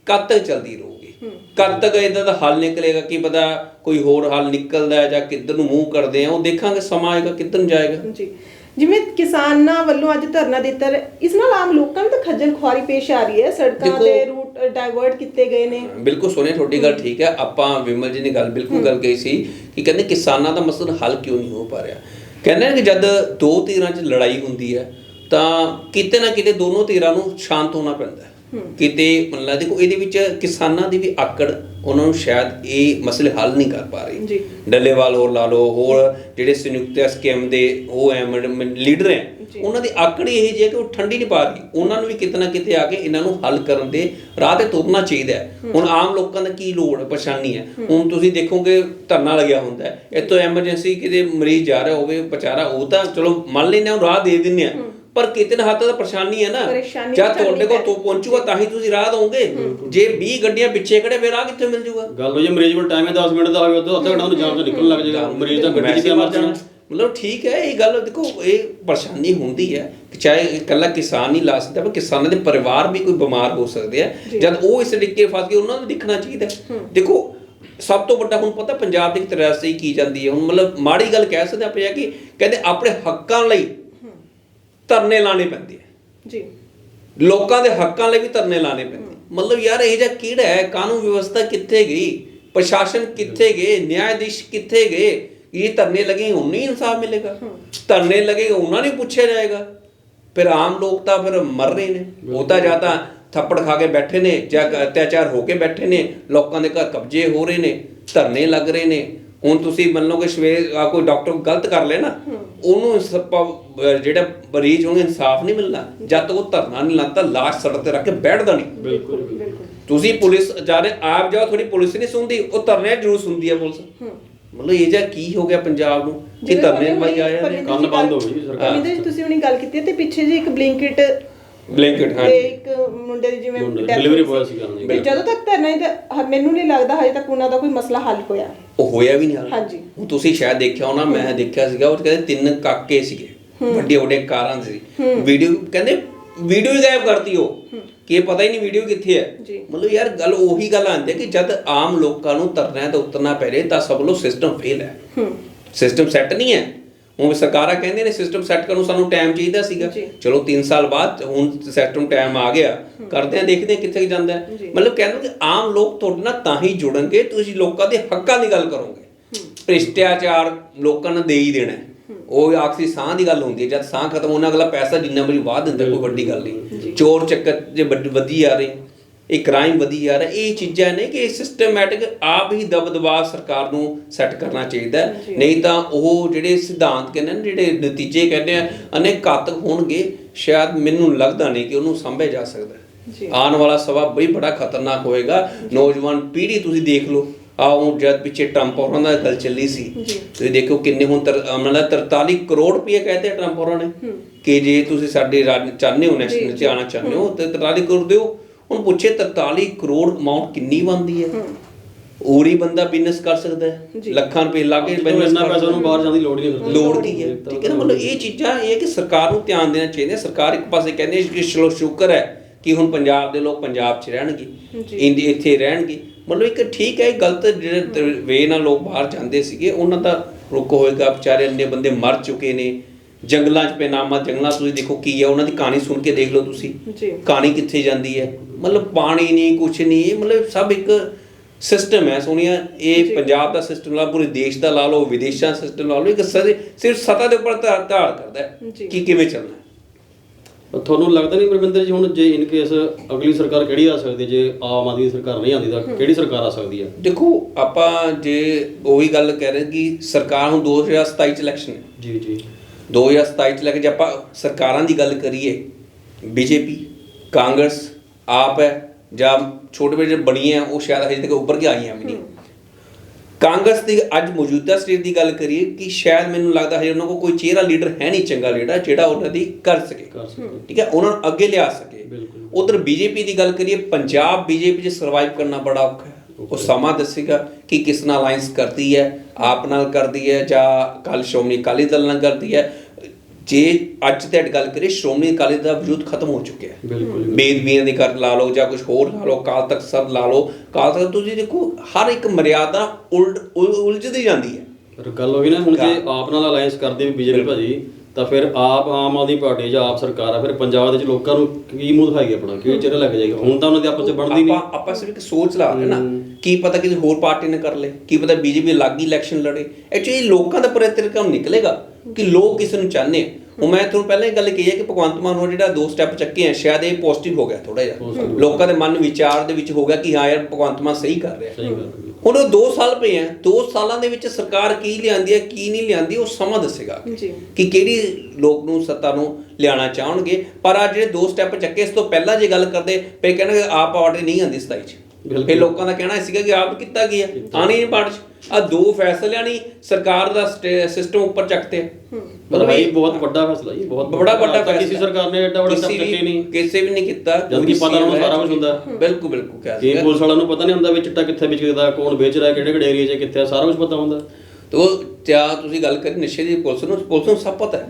ਕਦ ਤੱਕ ਚੱਲਦੀ ਰਹੂਗੀ ਕਦ ਤੱਕ ਇਹਦਾ ਦਾ ਹੱਲ ਨਿਕਲੇਗਾ ਕੀ ਪਤਾ ਕੋਈ ਹੋਰ ਹੱਲ ਨਿਕਲਦਾ ਹੈ ਜਾਂ ਕਿੱਧਰ ਨੂੰ ਮੂੰਹ ਕਰਦੇ ਆ ਉਹ ਦੇਖਾਂਗੇ ਸਮਾਂ ਆਏਗਾ ਕਿੱਧਰ ਨੂੰ ਜਾਏਗਾ ਜੀ ਜਿਵੇਂ ਕਿਸਾਨਾਂ ਵੱਲੋਂ ਅੱਜ ਧਰਨਾ ਦਿੱਤਾ ਇਸ ਨਾਲ ਆਮ ਲੋਕਾਂ ਨੂੰ ਤਾਂ ਖੱਜਲ ਖੁਆਰੀ ਪੇਸ਼ ਆ ਰਹੀ ਹੈ ਸੜਕਾਂ ਦੇਖੋ- ਦੇ ਰੂਟ ਡਾਇਵਰਟ ਕੀਤੇ ਗਏ ਨੇ। ਬਿਲਕੁਲ ਸੋਨੇ ਤੁਹਾਡੀ ਗੱਲ ਠੀਕ ਹੈ ਆਪਾਂ ਵਿਮਲ ਜੀ ਨੇ ਗੱਲ ਬਿਲਕੁਲ ਗੱਲ ਕਹੀ ਸੀ ਕਿ ਕਹਿੰਦੇ ਕਿਸਾਨਾਂ ਦਾ ਮਸਲਾ ਹੱਲ ਕਿਉਂ ਨਹੀਂ ਹੋ ਪਾ ਰਿਹਾ। ਕਹਿੰਦੇ ਨੇ ਕਿ ਜਦ ਦੋ ਧਿਰਾਂ 'ਚ ਲੜਾਈ ਹੁੰਦੀ ਹੈ ਤਾਂ ਕਿਤੇ ਨਾ ਕਿਤੇ ਦੋਨੋਂ ਧਿਰਾਂ ਨੂੰ ਸ਼ਾਂਤ ਹੋਣਾ ਪੈਂਦਾ ਹੈ। ਕਿਤੇ ਮਤਲਬ ਦੇਖੋ ਇਹਦੇ ਵਿੱਚ ਕਿਸਾਨਾਂ ਦੀ ਵੀ ਆਕੜ ਉਹਨਾਂ ਨੂੰ ਸ਼ਾਇਦ ਇਹ ਮਸਲੇ ਹੱਲ ਨਹੀਂ ਕਰ ਪਾ ਰਹੀ। ਜੀ। ਡੱਲੇਵਾਲ ਹੋਰ ਲਾ ਲਓ ਹੋਰ ਜਿਹੜੇ ਸੰਯੁਕਤ ਸਕੀਮ ਦੇ ਉਹ ਐ ਲੀਡਰ ਹੈ ਉਹਨਾਂ ਦੀ ਆਕੜ ਇਹ ਹੈ ਕਿ ਉਹ ਠੰਡੀ ਨਹੀਂ ਪਾ ਰਹੀ। ਉਹਨਾਂ ਨੂੰ ਵੀ ਕਿਤੇ ਨਾ ਕਿਤੇ ਆ ਕੇ ਇਹਨਾਂ ਨੂੰ ਹੱਲ ਕਰਨ ਦੇ ਰਾਹ ਤੇ ਤੁਰਨਾ ਚਾਹੀਦਾ ਹੈ। ਹੁਣ ਆਮ ਲੋਕਾਂ ਦਾ ਕੀ ਲੋੜ ਪਰੇਸ਼ਾਨੀ ਹੈ? ਹੁਣ ਤੁਸੀਂ ਦੇਖੋਗੇ ਧਰਨਾ ਲੱਗਿਆ ਹੁੰਦਾ ਹੈ। ਇੱਥੋਂ ਐਮਰਜੈਂਸੀ ਕਿਤੇ ਮਰੀਜ਼ ਜਾ ਰਿਹਾ ਹੋਵੇ ਵਿਚਾਰਾ ਉਹ ਤਾਂ ਚਲੋ ਮੰਨ ਲੈਂਦੇ ਹਾਂ ਉਹ ਰਾਹ ਦੇ ਦਿੰਦੇ ਆ ਪਰ ਕਿਤੇ ਨਾ ਹੱਦ ਤੱਕ ਪਰੇਸ਼ਾਨੀ ਹੈ ਨਾ। ਪਰੇਸ਼ਾਨੀ ਜਦ ਤਾਂ ਤੁਹਾਡੇ ਕੋਲ। ਤੋਂ ਪਹੁੰਚੂਗਾ ਤਾਂ ਹੀ ਤੁਸੀਂ ਰਾਹ ਦੋਗੇ ਜੇ 20 ਗੱਡੀਆਂ ਪਿੱਛੇ ਖੜੇ ਫਿਰ ਰਾਹ ਕਿੱਥੇ ਮਿਲ ਜੂਗਾ? ਗੱਲ ਹੈ ਮਰੀਜ਼ ਕੋਲ ਟਾਈਮ ਹੈ 10 ਮਿੰਟ ਦਾ ਹੋਵੇ ਉਦੋਂ ਅੱਧਾ ਘੰਟਾ ਉਹਨੂੰ ਜਾਮ ਤੋਂ ਨਿਕਲਣ ਲੱਗ ਜਾਏਗਾ। ਮਰੀਜ਼ ਦਾ ਗੱਡੀ 'ਚ ਪਿਆ ਮਰ ਜਾਣਾ। ਮਤਲਬ ਠੀਕ ਹੈ ਇਹ ਗੱਲ ਦੇਖੋ ਇਹ ਪਰੇਸ਼ਾਨੀ ਹੁੰਦੀ ਹੈ ਕਿ ਚਾਹੇ ਇਕੱਲਾ ਕਿਸਾਨ ਨਹੀਂ ਲਾ ਸਕਦਾ ਪਰ ਕਿਸਾਨਾਂ ਦੇ ਪਰਿਵਾਰ ਵੀ ਕੋਈ ਬਿਮਾਰ ਹੋ ਸਕਦੇ ਆ। ਜਦ ਉਹ ਇਸ ਡਿੱਕੇ ਫਸ ਗਏ ਉਹਨਾਂ ਨੂੰ ਦੇਖਣਾ ਚਾਹੀਦਾ। ਦੇਖੋ ਸਭ ਤੋਂ ਵੱਡਾ ਹੁਣ ਪਤਾ ਪੰਜਾਬ ਦੀ ਤਰਾਸੀ ਕੀ ਜਾਂਦੀ ਹੈ। ਹੁਣ ਮਤਲਬ ਮਾੜੀ ਗੱਲ ਕਹਿ ਸਕਦੇ ਆਪਾਂ ਇਹ ਕਿ ਕਹਿੰਦੇ ਆਪਣੇ ਹੱਕਾਂ ਲਈ ਧਰਨੇ ਲਾਣੇ ਪੈਂਦੇ ਆ। ਜੀ। ਲੋਕਾਂ ਦੇ ਹੱਕਾਂ ਲਈ ਵੀ ਧਰਨੇ ਲਾਣੇ ਪੈਂਦੇ ਮਤਲਬ ਯਾਰ ਇਹ ਜਿਹਾ ਕਿਹੜਾ ਹੈ ਕਾਨੂੰਨ ਵਿਵਸਥਾ ਕਿੱਥੇ ਗਈ? ਪ੍ਰਸ਼ਾਸਨ ਕਿੱਥੇ ਗਏ? ਨਿਆਂਧੀਸ਼ ਕਿੱਥੇ ਗਏ? ਇਹ ਧਰਨੇ ਲਗੇ ਹੁਣ ਨਹੀਂ ਇਨਸਾਫ ਮਿਲੇਗਾ? ਧਰਨੇ ਲਗੇ ਉਹਨਾਂ ਨੂੰ ਪੁੱਛਿਆ ਜਾਏਗਾ। ਫਿਰ ਆਮ ਲੋਕ ਤਾਂ ਫਿਰ ਮਰ ਰਹੇ ਨੇ। ਉਹ ਤਾਂ ਜਾਂ ਤਾਂ ਥੱਪੜ ਖਾ ਕੇ ਬੈਠੇ ਨੇ ਜਾਂ ਅਤਿਆਚਾਰ ਹੋ ਕੇ ਬੈਠੇ ਨੇ। ਲੋਕਾਂ ਦੇ ਘਰ ਕਬਜ਼ੇ ਹੋ ਰਹੇ ਨੇ। ਧਰਨੇ ਲੱਗ ਰਹੇ ਨੇ। ਹੁਣ ਤੁਸੀਂ ਮੰਨ ਲਓ ਕਿ ਸਵੇਰ ਆ ਕੋਈ ਡਾਕਟਰ ਗਲਤ ਕਰ ਲੈ ਨਾ ਉਹਨੂੰ ਜਿਹੜਾ ਮਰੀਜ਼ ਉਹਨੂੰ ਇਨਸਾਫ ਨਹੀਂ ਮਿਲਣਾ ਜਦ ਤੱਕ ਉਹ ਧਰਨਾ ਨਹੀਂ ਲਾਤਾ ਲਾਸ਼ ਸੜਕ ਤੇ ਰੱਖ ਕੇ ਬੈਠਦਾ ਨਹੀਂ। ਬਿਲਕੁਲ ਬਿਲਕੁਲ। ਤੁਸੀਂ ਪੁਲਿਸ ਜਾਣੇ ਆਪ ਜਾਓ ਥੋੜੀ ਪੁਲਿਸ ਨਹੀਂ ਸੁਣਦੀ ਉਹ ਧਰਨੇ ਜ਼ਰੂਰ ਸੁਣਦੀ ਹੈ ਪੁਲਿਸ। ਮਤਲਬ ਇਹ ਜਿਹਾ ਕੀ ਹੋ ਗਿਆ ਪੰਜਾਬ ਨੂੰ? ਕਿ ਧਰਨੇ ਆਏ ਪਰਮਿੰਦਰ ਨੇ ਜੀ ਕੰਨ ਬੰਦ ਹੋ ਗਈ ਜੀ ਸਰਕਾਰ ਪਰਮਿੰਦਰ ਜੀ ਤੁਸੀਂ ਉਹਨੇ ਗੱਲ ਕੀਤੀ ਤੇ ਪਿੱਛੇ ਜੀ ਇੱਕ ਬਲਿੰਕਿਟ ਬਲੈਂਕਟ ਹਾਂ ਤੇ ਇੱਕ ਮੁੰਡੇ ਦੀ ਜਿਵੇਂ ਹੋਈ boy ਸੀ। ਉਹਨਾਂ ਦੀ। ਤੇ ਜਦੋਂ ਤੱਕ ਧਰਨਾ ਹੀ ਤਾਂ ਹ- ਮੈਨੂੰ ਨਹੀਂ ਲੱਗਦਾ ਹਜੇ ਤੱਕ ਉਹਨਾਂ ਦਾ ਕੋਈ ਮਸਲਾ ਹੱਲ ਹੋਇਆ। ਉਹ ਹੋਇਆ ਵੀ ਨਹੀਂ ਹਾਲ। ਹਾਂਜੀ। ਹੁਣ ਤੁਸੀਂ ਸ਼ਾਇਦ ਦੇਖਿਆ ਹੋਣਾ ਮੈਂ ਦੇਖਿਆ ਸੀਗਾ ਉਹ ਕਹਿੰਦੇ ਤਿੰਨ ਕਾਕੇ ਸੀਗੇ ਵੱਡੇ ਵੱਡੇ ਕਾਰਾਂ ਸੀ। ਵੀਡੀਓ ਕਹਿੰਦੇ ਵੀਡੀਓ ਹੀ ਗਾਇਬ ਕਰਤੀ ਉਹ ਕਿ ਇਹ ਪਤਾ ਹੀ ਨਹੀਂ ਵੀਡੀਓ ਕਿੱਥੇ ਹੈ। ਮਤਲਬ ਯਾਰ ਗੱਲ ਉਹੀ ਗੱਲ ਆਂਦੀ ਹੈ ਕਿ ਜਦ ਆਮ ਲੋਕਾਂ ਨੂੰ ਤਰਨਾ ਤੇ ਉਤਰਨਾ ਪੈ ਰਿਹਾ ਤਾਂ ਸਭ ਲੋ ਸਿਸਟਮ ਫੇਲ ਹੈ। ਹੂੰ। ਸਿਸਟਮ ਸੈੱਟ ਨਹੀਂ ਹੈ। ਹੁਣ ਸਰਕਾਰਾਂ ਕਹਿੰਦੇ ਨੇ ਸਿਸਟਮ ਸੈੱਟ ਕਰਨ ਨੂੰ ਸਾਨੂੰ ਟਾਈਮ ਚਾਹੀਦਾ ਸੀਗਾ। ਚਲੋ 3 ਸਾਲ ਬਾਅਦ ਹੁਣ ਸਿਸਟਮ ਟਾਈਮ ਆ ਗਿਆ। ਕਰਦੇ ਆ ਦੇਖਦੇ ਆ ਕਿੱਥੇ ਜਾਂਦਾ। ਮਤਲਬ ਕਹਿੰਦੇ ਕਿ ਆਮ ਲੋਕ ਤੁਹਾਡੇ ਨਾਲ ਤਾਂ ਹੀ ਜੁੜਨਗੇ ਤੁਸੀਂ ਲੋਕਾਂ ਦੇ ਹੱਕਾਂ ਦੀ ਗੱਲ ਕਰੋਗੇ। ਭ੍ਰਿਸ਼ਟਾਚਾਰ ਲੋਕਾਂ ਨੂੰ ਦੇ ਹੀ ਦੇਣਾ। ਉਹ ਆਖਰੀ ਸਾਹ ਦੀ ਗੱਲ ਹੁੰਦੀ ਹੈ ਜਦ ਸਾਹ ਖਤਮ ਹੋਣਾ ਅਗਲਾ ਪੈਸਾ ਜਿੰਨਾ ਮਰਜ਼ੀ ਵਾਹ ਦਿੰਦਾ ਕੋਈ ਵੱਡੀ ਗੱਲ ਨਹੀਂ। ਚੋਰ ਚੱਕਰ ਜੇ ਵੱਡ- ਵਧੀ ਆ ਰਹੇ ਇਹ ਕ੍ਰਾਈਮ ਵਧੀ ਆ ਰਿਹਾ ਇਹ ਚੀਜ਼ਾਂ ਨੇ ਕਿ ਸਿਸਟਮੈਟਿਕ ਆਪ ਹੀ ਦਬਦਬਾ ਸਰਕਾਰ ਨੂੰ ਸੈੱਟ ਕਰਨਾ ਚਾਹੀਦਾ। ਜੀ। ਨਹੀਂ ਤਾਂ ਉਹ ਜਿਹੜੇ ਸਿਧਾਂਤ ਕਹਿੰਦੇ ਨੇ ਜਿਹੜੇ ਨਤੀਜੇ ਕਹਿੰਦੇ ਆ ਅਨੇਕ ਘਾਤਕ ਹੋਣਗੇ ਸ਼ਾਇਦ ਮੈਨੂੰ ਲੱਗਦਾ ਨਹੀਂ ਕਿ ਉਹਨੂੰ ਸੰਭਿਆ ਜਾ ਸਕਦਾ। ਜੀ। ਆਉਣ ਵਾਲਾ ਸਮਾਂ ਬਈ ਬੜਾ ਖਤਰਨਾਕ ਹੋਏਗਾ ਨੌਜਵਾਨ ਪੀੜ੍ਹੀ ਤੁਸੀਂ ਦੇਖ ਲਓ ਆ ਉਹ ਜਦ ਪਿੱਛੇ ਟਰੰਪ ਹੋਰਾਂ ਦਾ ਗੱਲ ਚੱਲੀ ਸੀ ਜੀ। ਤੁਸੀਂ ਦੇਖੋ ਕਿੰਨੇ ਹੁਣ ਅਮਲਾ 43 ਕਰੋੜ ਰੁਪਏ ਕਹਤੇ ਟਰੰਪ ਹੋਰਾਂ ਨੇ ਕਿ ਜੇ ਤੁਸੀਂ ਸਾਡੇ ਰਾਜ ਚਾਹੁੰਦੇ ਹੋ ਨੈਸ਼ਨਲ ਚ ਆਣਾ ਚਾਹੁੰਦੇ ਹੋ ਤੇ 43 ਕਰੋੜ ਦਿਓ ਹੁਣ ਪੁੱਛੇ 43 ਕਰੋੜ ਅਮਾਉਂਟ ਕਿੰਨੀ ਬਣਦੀ ਹੈ? ਹੋਰ ਹੀ ਬੰਦਾ ਬਿਜ਼ਨਸ ਕਰ ਸਕਦਾ ਹੈ। ਲੱਖਾਂ ਰੁਪਏ ਲਾ ਕੇ business ਇੰਨਾ ਪੈਸਾ ਨੂੰ ਬਾਹਰ ਜਾਣ ਦੀ ਲੋੜ ਹੀ ਨਹੀਂ ਫਿਰ। ਲੋੜ ਕੀ ਹੈ? ਠੀਕ ਹੈ ਨਾ? ਮਤਲਬ ਇਹ ਚੀਜ਼ਾਂ ਇਹ ਹੈ ਕਿ ਸਰਕਾਰ ਨੂੰ ਧਿਆਨ ਦੇਣਾ ਚਾਹੀਦਾ ਸਰਕਾਰ ਇੱਕ ਪਾਸੇ ਕਹਿੰਦੀ ਹੈ ਕਿ ਚਲੋ ਸ਼ੁਕਰ ਹੈ ਕਿ ਹੁਣ ਪੰਜਾਬ ਦੇ ਲੋਕ ਪੰਜਾਬ 'ਚ ਰਹਿਣਗੇ। ਜੀ। ਇੰਡੀ ਇੱਥੇ ਰਹਿਣਗੇ। ਮਤਲਬ ਇੱਕ ਠੀਕ ਹੈ ਇਹ ਗਲਤ ਜਿਹੜੇ ਵੇ ਨਾਲ ਲੋਕ ਬਾਹਰ ਜਾਂਦੇ ਸੀਗੇ ਉਹਨਾਂ ਦਾ ਰੁਕ ਹੋਏਗਾ। ਵਿਚਾਰੇ ਇੰਨੇ ਬੰਦੇ ਮਰ ਚੁੱਕੇ ਨੇ। ਜੰਗਲਾਂ 'ਚ ਪੈਨਾਮਾ ਜੰਗਲਾਂ ਤੁਸੀਂ ਦੇਖੋ ਕੀ ਹੈ ਉਹਨਾਂ ਦੀ ਕਹਾਣੀ ਸੁਣ ਕੇ ਦੇਖ ਲਓ ਤੁਸੀਂ। ਜੀ। ਕਹਾਣੀ ਕਿੱਥੇ ਜਾਂਦੀ ਹੈ? ਮਤਲਬ ਪਾਣੀ ਨਹੀਂ ਕੁਛ ਨਹੀਂ ਇਹ ਮਤਲਬ ਸਭ ਇੱਕ ਸਿਸਟਮ ਹੈ ਸੋਨੀਆ ਇਹ। ਪੰਜਾਬ ਦਾ ਸਿਸਟਮ ਲਾ ਪੂਰੇ ਦੇਸ਼ ਦਾ ਲਾ ਲਓ ਵਿਦੇਸ਼ਾਂ ਸਿਸਟਮ ਲਾ ਲਓ ਇੱਕ ਸਿਰਫ ਸਤਾ ਦੇ ਉੱਪਰ ਧਾਰ ਧਾਰ ਕਰਦਾ ਹੈ। ਕਿ ਕਿਵੇਂ ਚੱਲਣਾ ਤੁਹਾਨੂੰ ਲੱਗਦਾ ਨਹੀਂ ਪਰਮਿੰਦਰ ਜੀ ਹੁਣ ਜੇ ਇਨ ਕੇਸ ਅਗਲੀ ਸਰਕਾਰ ਕਿਹੜੀ ਆ ਸਕਦੀ? ਜੇ ਆਮ ਆਦਮੀ ਸਰਕਾਰ ਨਹੀਂ ਆਉਂਦੀ ਤਾਂ ਕਿਹੜੀ ਸਰਕਾਰ ਆ ਸਕਦੀ ਹੈ ਦੇਖੋ ਆਪਾਂ ਜੇ ਉਹੀ ਗੱਲ ਕਹਿ ਰਹੇ ਕਿ ਸਰਕਾਰ ਹੁਣ 2027 ਚ ਇਲੈਕਸ਼ਨ ਹੈ ਜੀ ਜੀ 2027 ਚ ਲੈ ਕੇ ਜੇ ਆਪਾਂ ਸਰਕਾਰਾਂ ਦੀ ਗੱਲ ਕਰੀਏ ਬੀਜੇਪੀ ਕਾਂਗਰਸ ਆਪ ਹੈ ਜਾਂ ਛੋਟੇ ਵੱਡੇ ਜਿਹੜੇ ਬਣੀਆਂ ਉਹ ਸ਼ਾਇਦ ਹਜੇ ਤੱਕ ਉੱਪਰ ਕੇ ਆਈਆਂ ਵੀ ਨਹੀਂ। ਕਾਂਗਰਸ ਦੀ ਅੱਜ ਮੌਜੂਦਾ ਸਟੇਟ ਦੀ ਗੱਲ ਕਰੀਏ ਕਿ ਸ਼ਾਇਦ ਮੈਨੂੰ ਲੱਗਦਾ ਹੈ ਉਹਨਾਂ ਕੋਲ ਕੋਈ ਚਿਹਰਾ ਲੀਡਰ ਹੈ ਨਹੀਂ ਚੰਗਾ ਲੀਡਰ ਜਿਹੜਾ ਉਹਨਾਂ ਦੀ ਕਰ ਸਕੇ। ਠੀਕ ਹੈ ਉਹਨਾਂ ਨੂੰ ਅੱਗੇ ਲਿਆ ਸਕੇ। ਬਿਲਕੁਲ। ਉਧਰ ਬੀਜੇਪੀ ਦੀ ਗੱਲ ਕਰੀਏ ਪੰਜਾਬ ਬੀਜੇਪੀ 'ਚ ਸਰਵਾਈਵ ਕਰਨਾ ਬੜਾ ਔਖਾ ਹੈ। ਉਹ ਸਮਾਂ ਦੱਸੇਗਾ ਕਿ ਕਿਸ ਨਾਲ ਅਲਾਈਅੰਸ ਕਰਦੀ ਹੈ ਆਪ ਨਾਲ ਕਰਦੀ ਹੈ ਜਾਂ ਕੱਲ ਸ਼੍ਰੋਮਣੀ ਅਕਾਲੀ ਦਲ ਨਾਲ ਕਰਦੀ ਹੈ। ਜੇ ਅੱਜ ਤੇ ਗੱਲ ਕਰੀਏ ਸ਼੍ਰੋਮਣੀ ਅਕਾਲੀ ਦਲ ਦਾ ਵਜੂਦ ਖਤਮ ਹੋ ਚੁੱਕਿਆ ਹੈ। ਬਿਲਕੁਲ ਬੇਦਬੀਆਂ ਦੀ ਕਰ ਲਾ ਲਓ ਜਾਂ ਕੁਝ ਹੋਰ ਲਾ ਲਓ ਕਾਲ ਤੱਕ ਸਰ ਲਾ ਲਓ ਕਾਲ ਤੱਕ ਤੁਸੀਂ ਦੇਖੋ ਹਰ ਇੱਕ ਮਰਿਆਦਾ ਉਲਟ ਉਲ- ਉਲਝਦੀ ਜਾਂਦੀ ਹੈ। ਪਰ ਗੱਲ ਹੋਈ ਨਾ ਹੁਣ ਜੇ ਆਪ ਨਾਲ ਅਲਾਈਅੰਸ ਕਰਦੇ ਵੀ ਬੀਜੇਪੀ ਭਾਜੀ ਤਾਂ ਫਿਰ ਆਪ ਆਮ ਆਦਮੀ ਪਾਰਟੀ ਜਾਂ ਆਪ ਸਰਕਾਰ ਆ ਫਿਰ ਪੰਜਾਬ ਦੇ ਵਿੱਚ ਲੋਕਾਂ ਨੂੰ ਕੀ ਮੂੰਹ ਦਿਖਾਏਗੀ ਆਪਣਾ? ਕੀ ਚਿਹਰਾ ਲੱਗ ਜਾਏਗਾ? ਹੁਣ ਤਾਂ ਉਹਨਾਂ ਦੇ ਆਪਸ ਚ ਬਣਦੀ ਨਹੀਂ। ਆਪਾਂ ਆਪਾਂ ਸਿਰਫ ਇੱਕ ਸੋਚ ਲਾ ਰਹੇ ਨਾ। ਕੀ ਪਤਾ ਕਿਸੇ ਹੋਰ ਪਾਰਟੀ ਨੇ ਕਰ ਲੇ ਕੀ ਪਤਾ ਬੀਜੇਪੀ ਲੱਗੀ ਇਲੈਕਸ਼ਨ ਲੜੇ। ਐਕਚੁਅਲੀ ਲੋਕਾਂ ਦਾ ਪ੍ਰਤੀਕਰਮ ਨਿਕਲੇਗਾ। ਕਿ ਲੋਕ ਕਿਸ ਨੂੰ ਚਾਹੁੰਦੇ ਆ। ਉਹ ਮੈਂ ਤੁਹਾਨੂੰ ਪਹਿਲਾਂ ਹੀ ਗੱਲ ਕਹੀ ਹੈ ਕਿ ਭਗਵੰਤ ਮਾਨ ਨੂੰ ਜਿਹੜਾ ਦੋ ਸਟੈਪ ਚੱਕੇ ਆ ਸ਼ਾਇਦ ਇਹ ਪੋਜ਼ਿਟਿਵ ਹੋ ਗਿਆ ਥੋੜਾ ਜਿਹਾ। ਲੋਕਾਂ ਦੇ ਮਨ ਵਿਚਾਰ ਦੇ ਵਿੱਚ ਹੋ ਗਿਆ ਕਿ ਹਾਂ ਯਾਰ ਭਗਵੰਤ ਮਾਨ ਸਹੀ ਕਰ ਰਿਹਾ। ਹੁਣ ਉਹ 2 ਸਾਲ ਪਏ ਆ 2 ਸਾਲਾਂ ਦੇ ਵਿੱਚ ਸਰਕਾਰ ਕੀ ਲਿਆਂਦੀ ਹੈ ਕੀ ਨਹੀਂ ਲਿਆਂਦੀ ਉਹ ਸਮਾਂ ਦੱਸੇਗਾ ਕਿ ਕਿਹੜੀ ਲੋਕ ਨੂੰ ਸੱਤਾ ਨੂੰ ਲਿਆਉਣਾ ਚਾਹਣਗੇ। ਪਰ ਆ ਜਿਹੜੇ ਦੋ ਸਟੈਪ ਚੱਕੇ ਇਸ ਤੋਂ ਪਹਿਲਾਂ ਜੇ ਗੱਲ ਕਰਦੇ ਪਏ ਕਹਿਣਗੇ ਆਪ ਪਾਰਟੀ ਨਹੀਂ ਆਂਦੀ 27 ਚ। ਫਿਰ ਲੋਕਾਂ ਦਾ ਕਹਿਣਾ ਸੀਗਾ ਕਿ ਆਪ ਕੀਤਾ ਗਿਆ ਆਣੀ ਨਹੀਂ ਪਾਰਟੀ ਚ। ਆ ਦੋ ਫੈਸਲਿਆਂ ਨਹੀਂ ਸਰਕਾਰ ਦਾ ਸਿਸਟਮ ਉੱਪਰ ਚੱਕਤੇ ਮਤਲਬ ਇਹ ਬਹੁਤ ਵੱਡਾ ਫੈਸਲਾ ਜੀ ਬਹੁਤ ਬੜਾ ਵੱਡਾ ਤਾਂ ਕਿਸੇ ਫੈਸਲਾ ਸਰਕਾਰ ਨੇ ਐਡਾ ਵੱਡਾ ਸਟੈਪ ਚੱਕੇ ਨਹੀਂ। ਕਿਸੇ ਵੀ ਨਹੀਂ ਕੀਤਾ। ਜਦ ਕਿ ਪਤਾ ਉਹਨਾਂ ਨੂੰ ਸਾਰਾ ਕੁਝ ਹੁੰਦਾ। ਬਿਲਕੁਲ ਬਿਲਕੁਲ ਕਹਿ ਇਹ ਪੁਲਿਸ ਵਾਲਿਆਂ ਨੂੰ ਪਤਾ ਨਹੀਂ ਹੁੰਦਾ ਵੀ ਚਿੱਟਾ ਕਿੱਥੇ ਵਿਕਦਾ ਕੌਣ ਵੇਚ ਰਿਹਾ ਕਿਹੜੇ ਕਿਹੜੇ ਏਰੀਆ 'ਚ ਕਿੱਥੇ ਆ, ਸਾਰਾ ਕੁਝ ਪਤਾ ਹੁੰਦਾ। ਤੋ ਤਿਆ ਤੁਸੀਂ ਗੱਲ ਕਰੀ ਨਸ਼ੇ ਦੀ ਪੁਲਿਸ ਨੂੰ ਪੁਲਿਸ ਨੂੰ ਸਭ ਪਤਾ ਹੈ।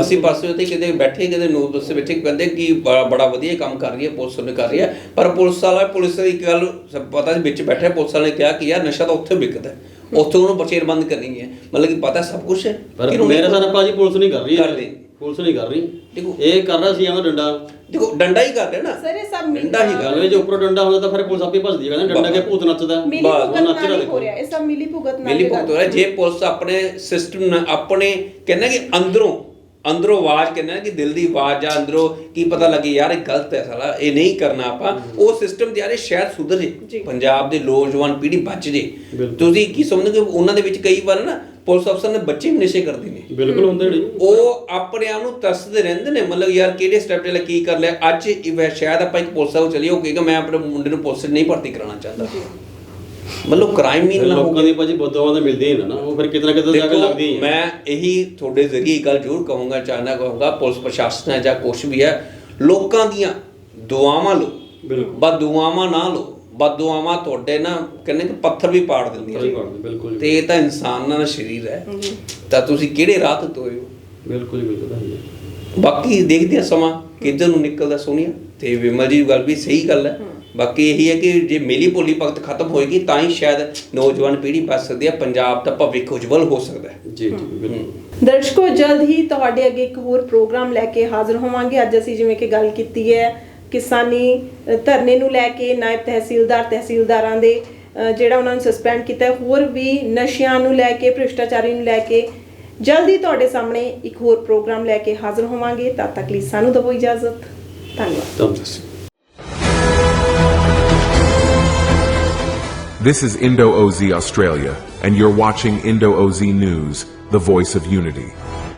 ਅਸੀਂ ਪਾਸੇ ਉੱਤੇ ਕਿਤੇ ਬੈਠੇ ਕਿਤੇ ਨੋਟ ਬੱਸੇ ਬੈਠੇ ਕਹਿੰਦੇ ਕਿ ਬੜਾ ਵਧੀਆ ਕੰਮ ਕਰ ਰਹੀ ਹੈ ਪੁਲਿਸ ਨੇ ਕਰ ਰਹੀ ਹੈ। ਪਰ ਪੁਲਿਸ ਵਾਲਾ ਪੁਲਿਸ ਦੀ ਗੱਲ ਸਭ ਪਤਾ ਵਿੱਚ ਬੈਠੇ ਪੁਲਿਸ ਵਾਲੇ ਨੇ ਕਿਹਾ ਕਿ ਯਾਰ ਨਸ਼ਾ ਤਾਂ ਉੱਥੇ ਵਿਕਦਾ ਹੈ। ਉੱਥੇ ਉਹਨੂੰ ਬਚੇਰ ਬੰਦ ਕਰਨੀ ਹੈ। ਮਤਲਬ ਕਿ ਪਤਾ ਸਭ ਕੁਝ ਹੈ। ਪਰ ਮੇਰੇ ਨਾਲ ਭਾਜੀ ਪੁਲਿਸ ਨਹੀਂ ਕਰ ਰਹੀ। ਪੁਲਿਸ ਨਹੀਂ ਕਰ ਰਹੀ। ਦੇਖੋ। ਇਹ ਕਰ ਰਿਹਾ ਸੀ ਆਂਦਾ ਡੰਡਾ। ਦੇਖੋ ਡੰਡਾ ਹੀ ਕਰ ਰਿਹਾ ਨਾ। ਸਰ ਇਹ ਸਭ ਮਿਲ- ਡੰਡਾ ਹੀ ਗੱਲ ਇਹ ਜੇ ਉੱਪਰੋਂ ਡੰਡਾ ਹੁੰਦਾ ਤਾਂ ਫਿਰ ਪੁਲਿਸ ਆਪੇ ਭੱਜਦੀ ਹੈ ਕਹਿੰਦੇ ਡੰਡਾ ਕੇ ਭੂਤ ਨੱਚਦਾ। ਮਿਲੀ ਬਸ, ਭੁਗਤ ਉਹ ਨੱਚ ਨਾਲ ਰਿਹਾ ਹੀ ਹੋ ਦੇਖੋ। ਰਿਹਾ ਇਹ ਸਭ ਮਿਲੀ ਭੁਗਤ ਨਾਲ ਮਿਲੀ ਹੀ ਭੁਗਤ ਹੋ। ਰਿਹਾ ਜੇ ਪੁਲਿਸ ਆਪਣੇ ਸਿਸਟਮ ਆਪਣੇ ਕਹਿੰਦਾ ਕਿ ਅੰਦਰੋਂ ਅੰਦਰੋਂ ਆਵਾਜ਼ ਕਹਿੰਦਾ ਕਿ ਦਿਲ ਦੀ ਆਵਾਜ਼ ਆ ਅੰਦਰੋਂ ਕੀ ਪਤਾ ਲੱਗੇ ਯਾਰ ਇਹ ਗਲਤ ਹੈ ਸਾਲਾ ਇਹ ਨਹੀਂ ਕਰਨਾ ਆਪਾਂ। ਉਹ ਸਿਸਟਮ ਯਾਰ ਇਹ ਸ਼ਾਇਦ ਸੁਧਰ ਜੀ। ਜੇ। ਪੰਜਾਬ ਦੇ ਨੌਜਵਾਨ ਪੀੜ੍ਹੀ ਬਚ ਜੇ। ਤੁਸੀਂ ਕੀ ਸਮਝਦੇ ਹੋ ਕਿ ਉਹਨਾਂ ਦੇ ਵਿੱਚ ਕਈ ਵਾਰ ਨਾ ਪੁਲਿਸ ਅਫਸਰ ਨੇ ਬੱਚੇ ਵੀ ਨਸ਼ੇ ਕਰਦੇ ਨੇ। ਬਿਲਕੁਲ ਹੁੰਦੇ ਨੇ ਉਹ ਆਪਣੇ ਆਪ ਨੂੰ ਤਰਸਦੇ ਰਹਿੰਦੇ ਨੇ ਮਤਲਬ ਯਾਰ ਕਿਹੜੇ ਸਟੈਪ ਤੇ ਕੀ ਕਰ ਲਿਆ। ਅੱਜ ਸ਼ਾਇਦ ਆਪਾਂ ਇੱਕ ਪੁਲਿਸ ਆਉ ਚਲੀਏ ਉਹ ਕਹੇਗਾ ਮੈਂ ਆਪਣੇ ਮੁੰਡੇ ਨੂੰ ਪੁਲਿਸ ਨਹੀਂ ਭਰਤੀ ਕਰਾਉਣਾ ਚਾਹੁੰਦਾ। ਮਤਲਬ ਕ੍ਰਾਈਮ ਹੀ ਫਿਰ ਨਾ ਲੋਕਾਂ ਦੀ ਭਾਜੀ ਬਦੋਵਾਂ ਤਾਂ ਮਿਲਦੀ ਹੀ ਨਾ ਨਾ ਉਹ ਫਿਰ ਕਿਤੇ ਨਾ ਕਿਤੇ ਜਾ ਕੇ ਲੱਗਦੀ ਹੀ ਮੈਂ ਇਹੀ ਤੁਹਾਡੇ ਜ਼ਰੀਏ ਗੱਲ ਜ਼ਰੂਰ ਕਹੂੰਗਾ ਚਾਹਨਾ ਕਹੂੰਗਾ ਪੁਲਿਸ ਪ੍ਰਸ਼ਾਸਨ ਹੈ ਜਾਂ ਕੁਛ ਵੀ ਹੈ ਲੋਕਾਂ ਦੀਆਂ ਦੁਆਵਾਂ ਲਓ। ਬਿਲਕੁਲ। ਬਸ ਦੁਆਵਾਂ ਨਾ ਲਓ। ਬਸ ਦੁਆਵਾਂ ਤੁਹਾਡੇ ਨਾ ਕਹਿੰਦੇ ਕਿ ਪੱਥਰ ਵੀ ਪਾੜ ਦਿੰਦੀਆਂ ਹੈ, ਬਿਲਕੁਲ ਤੇ ਇਹ ਤਾਂ ਇਨਸਾਨਾਂ ਦਾ ਸਰੀਰ ਹੈ। ਤਾਂ ਤੁਸੀਂ ਕਿਹੜੇ ਰਾਹ ਤੇ ਤੋਏ ਹੋ? ਬਿਲਕੁਲ ਹੀ ਬਿਲਕੁਲ ਹਾਂਜੀ। ਬਾਕੀ ਦੇਖਦੇ ਆ ਸਮਾਂ ਕਿੱਧਰ ਨੂੰ ਨਿਕਲਦਾ ਸੋਨੀਆ? ਤੇ ਵਿਮਲ ਜੀ ਗੱਲ ਵੀ ਸਹੀ ਗੱਲ ਹੈ। ਬਾਕੀ ਇਹੀ ਹੈ ਕਿ ਜੇ ਮੇਲੀ ਭੋਲੀ ਭਗਤ ਖਤਮ ਹੋਏਗੀ ਤਾਂ ਹੀ ਸ਼ਾਇਦ ਨੌਜਵਾਨ ਪੀੜ੍ਹੀ ਬਚ ਸਕਦੀ ਹੈ ਪੰਜਾਬ ਦਾ ਭਵਿੱਖ ਉਜਵਲ ਹੋ ਸਕਦਾ ਹੈ। ਜੀ ਜੀ ਬਿਲਕੁਲ। ਦਰਸ਼ਕੋ ਜਲਦ ਹੀ ਤੁਹਾਡੇ ਅੱਗੇ ਇੱਕ ਹੋਰ ਪ੍ਰੋਗਰਾਮ ਲੈ ਕੇ ਹਾਜ਼ਰ ਹੋਵਾਂਗੇ। ਅੱਜ ਅਸੀਂ ਜਿਵੇਂ ਕਿ ਗੱਲ ਕੀਤੀ ਹੈ ਕਿਸਾਨੀ ਧਰਨੇ ਨੂੰ ਲੈ ਕੇ ਨਾਇਬ ਤਹਿਸੀਲਦਾਰ ਤਹਿਸੀਲਦਾਰਾਂ ਦੇ ਜਿਹੜਾ ਉਹਨਾਂ ਨੂੰ ਸਸਪੈਂਡ ਕੀਤਾ ਹੈ ਹੋਰ ਵੀ ਨਸ਼ਿਆਂ ਨੂੰ ਲੈ ਕੇ ਭ੍ਰਿਸ਼ਟਾਚਾਰੀ ਨੂੰ ਲੈ ਕੇ ਜਲਦੀ ਤੁਹਾਡੇ ਸਾਹਮਣੇ ਇੱਕ ਹੋਰ ਪ੍ਰੋਗਰਾਮ ਲੈ ਕੇ ਹਾਜ਼ਰ ਹੋਵਾਂਗੇ। ਤਦ ਤੱਕ ਲਈ ਸਾਨੂੰ ਦਿਓ ਇਜਾਜ਼ਤ। ਧੰਨਵਾਦ। This is Indo OZ Australia, and you're watching Indo OZ News, the voice of unity.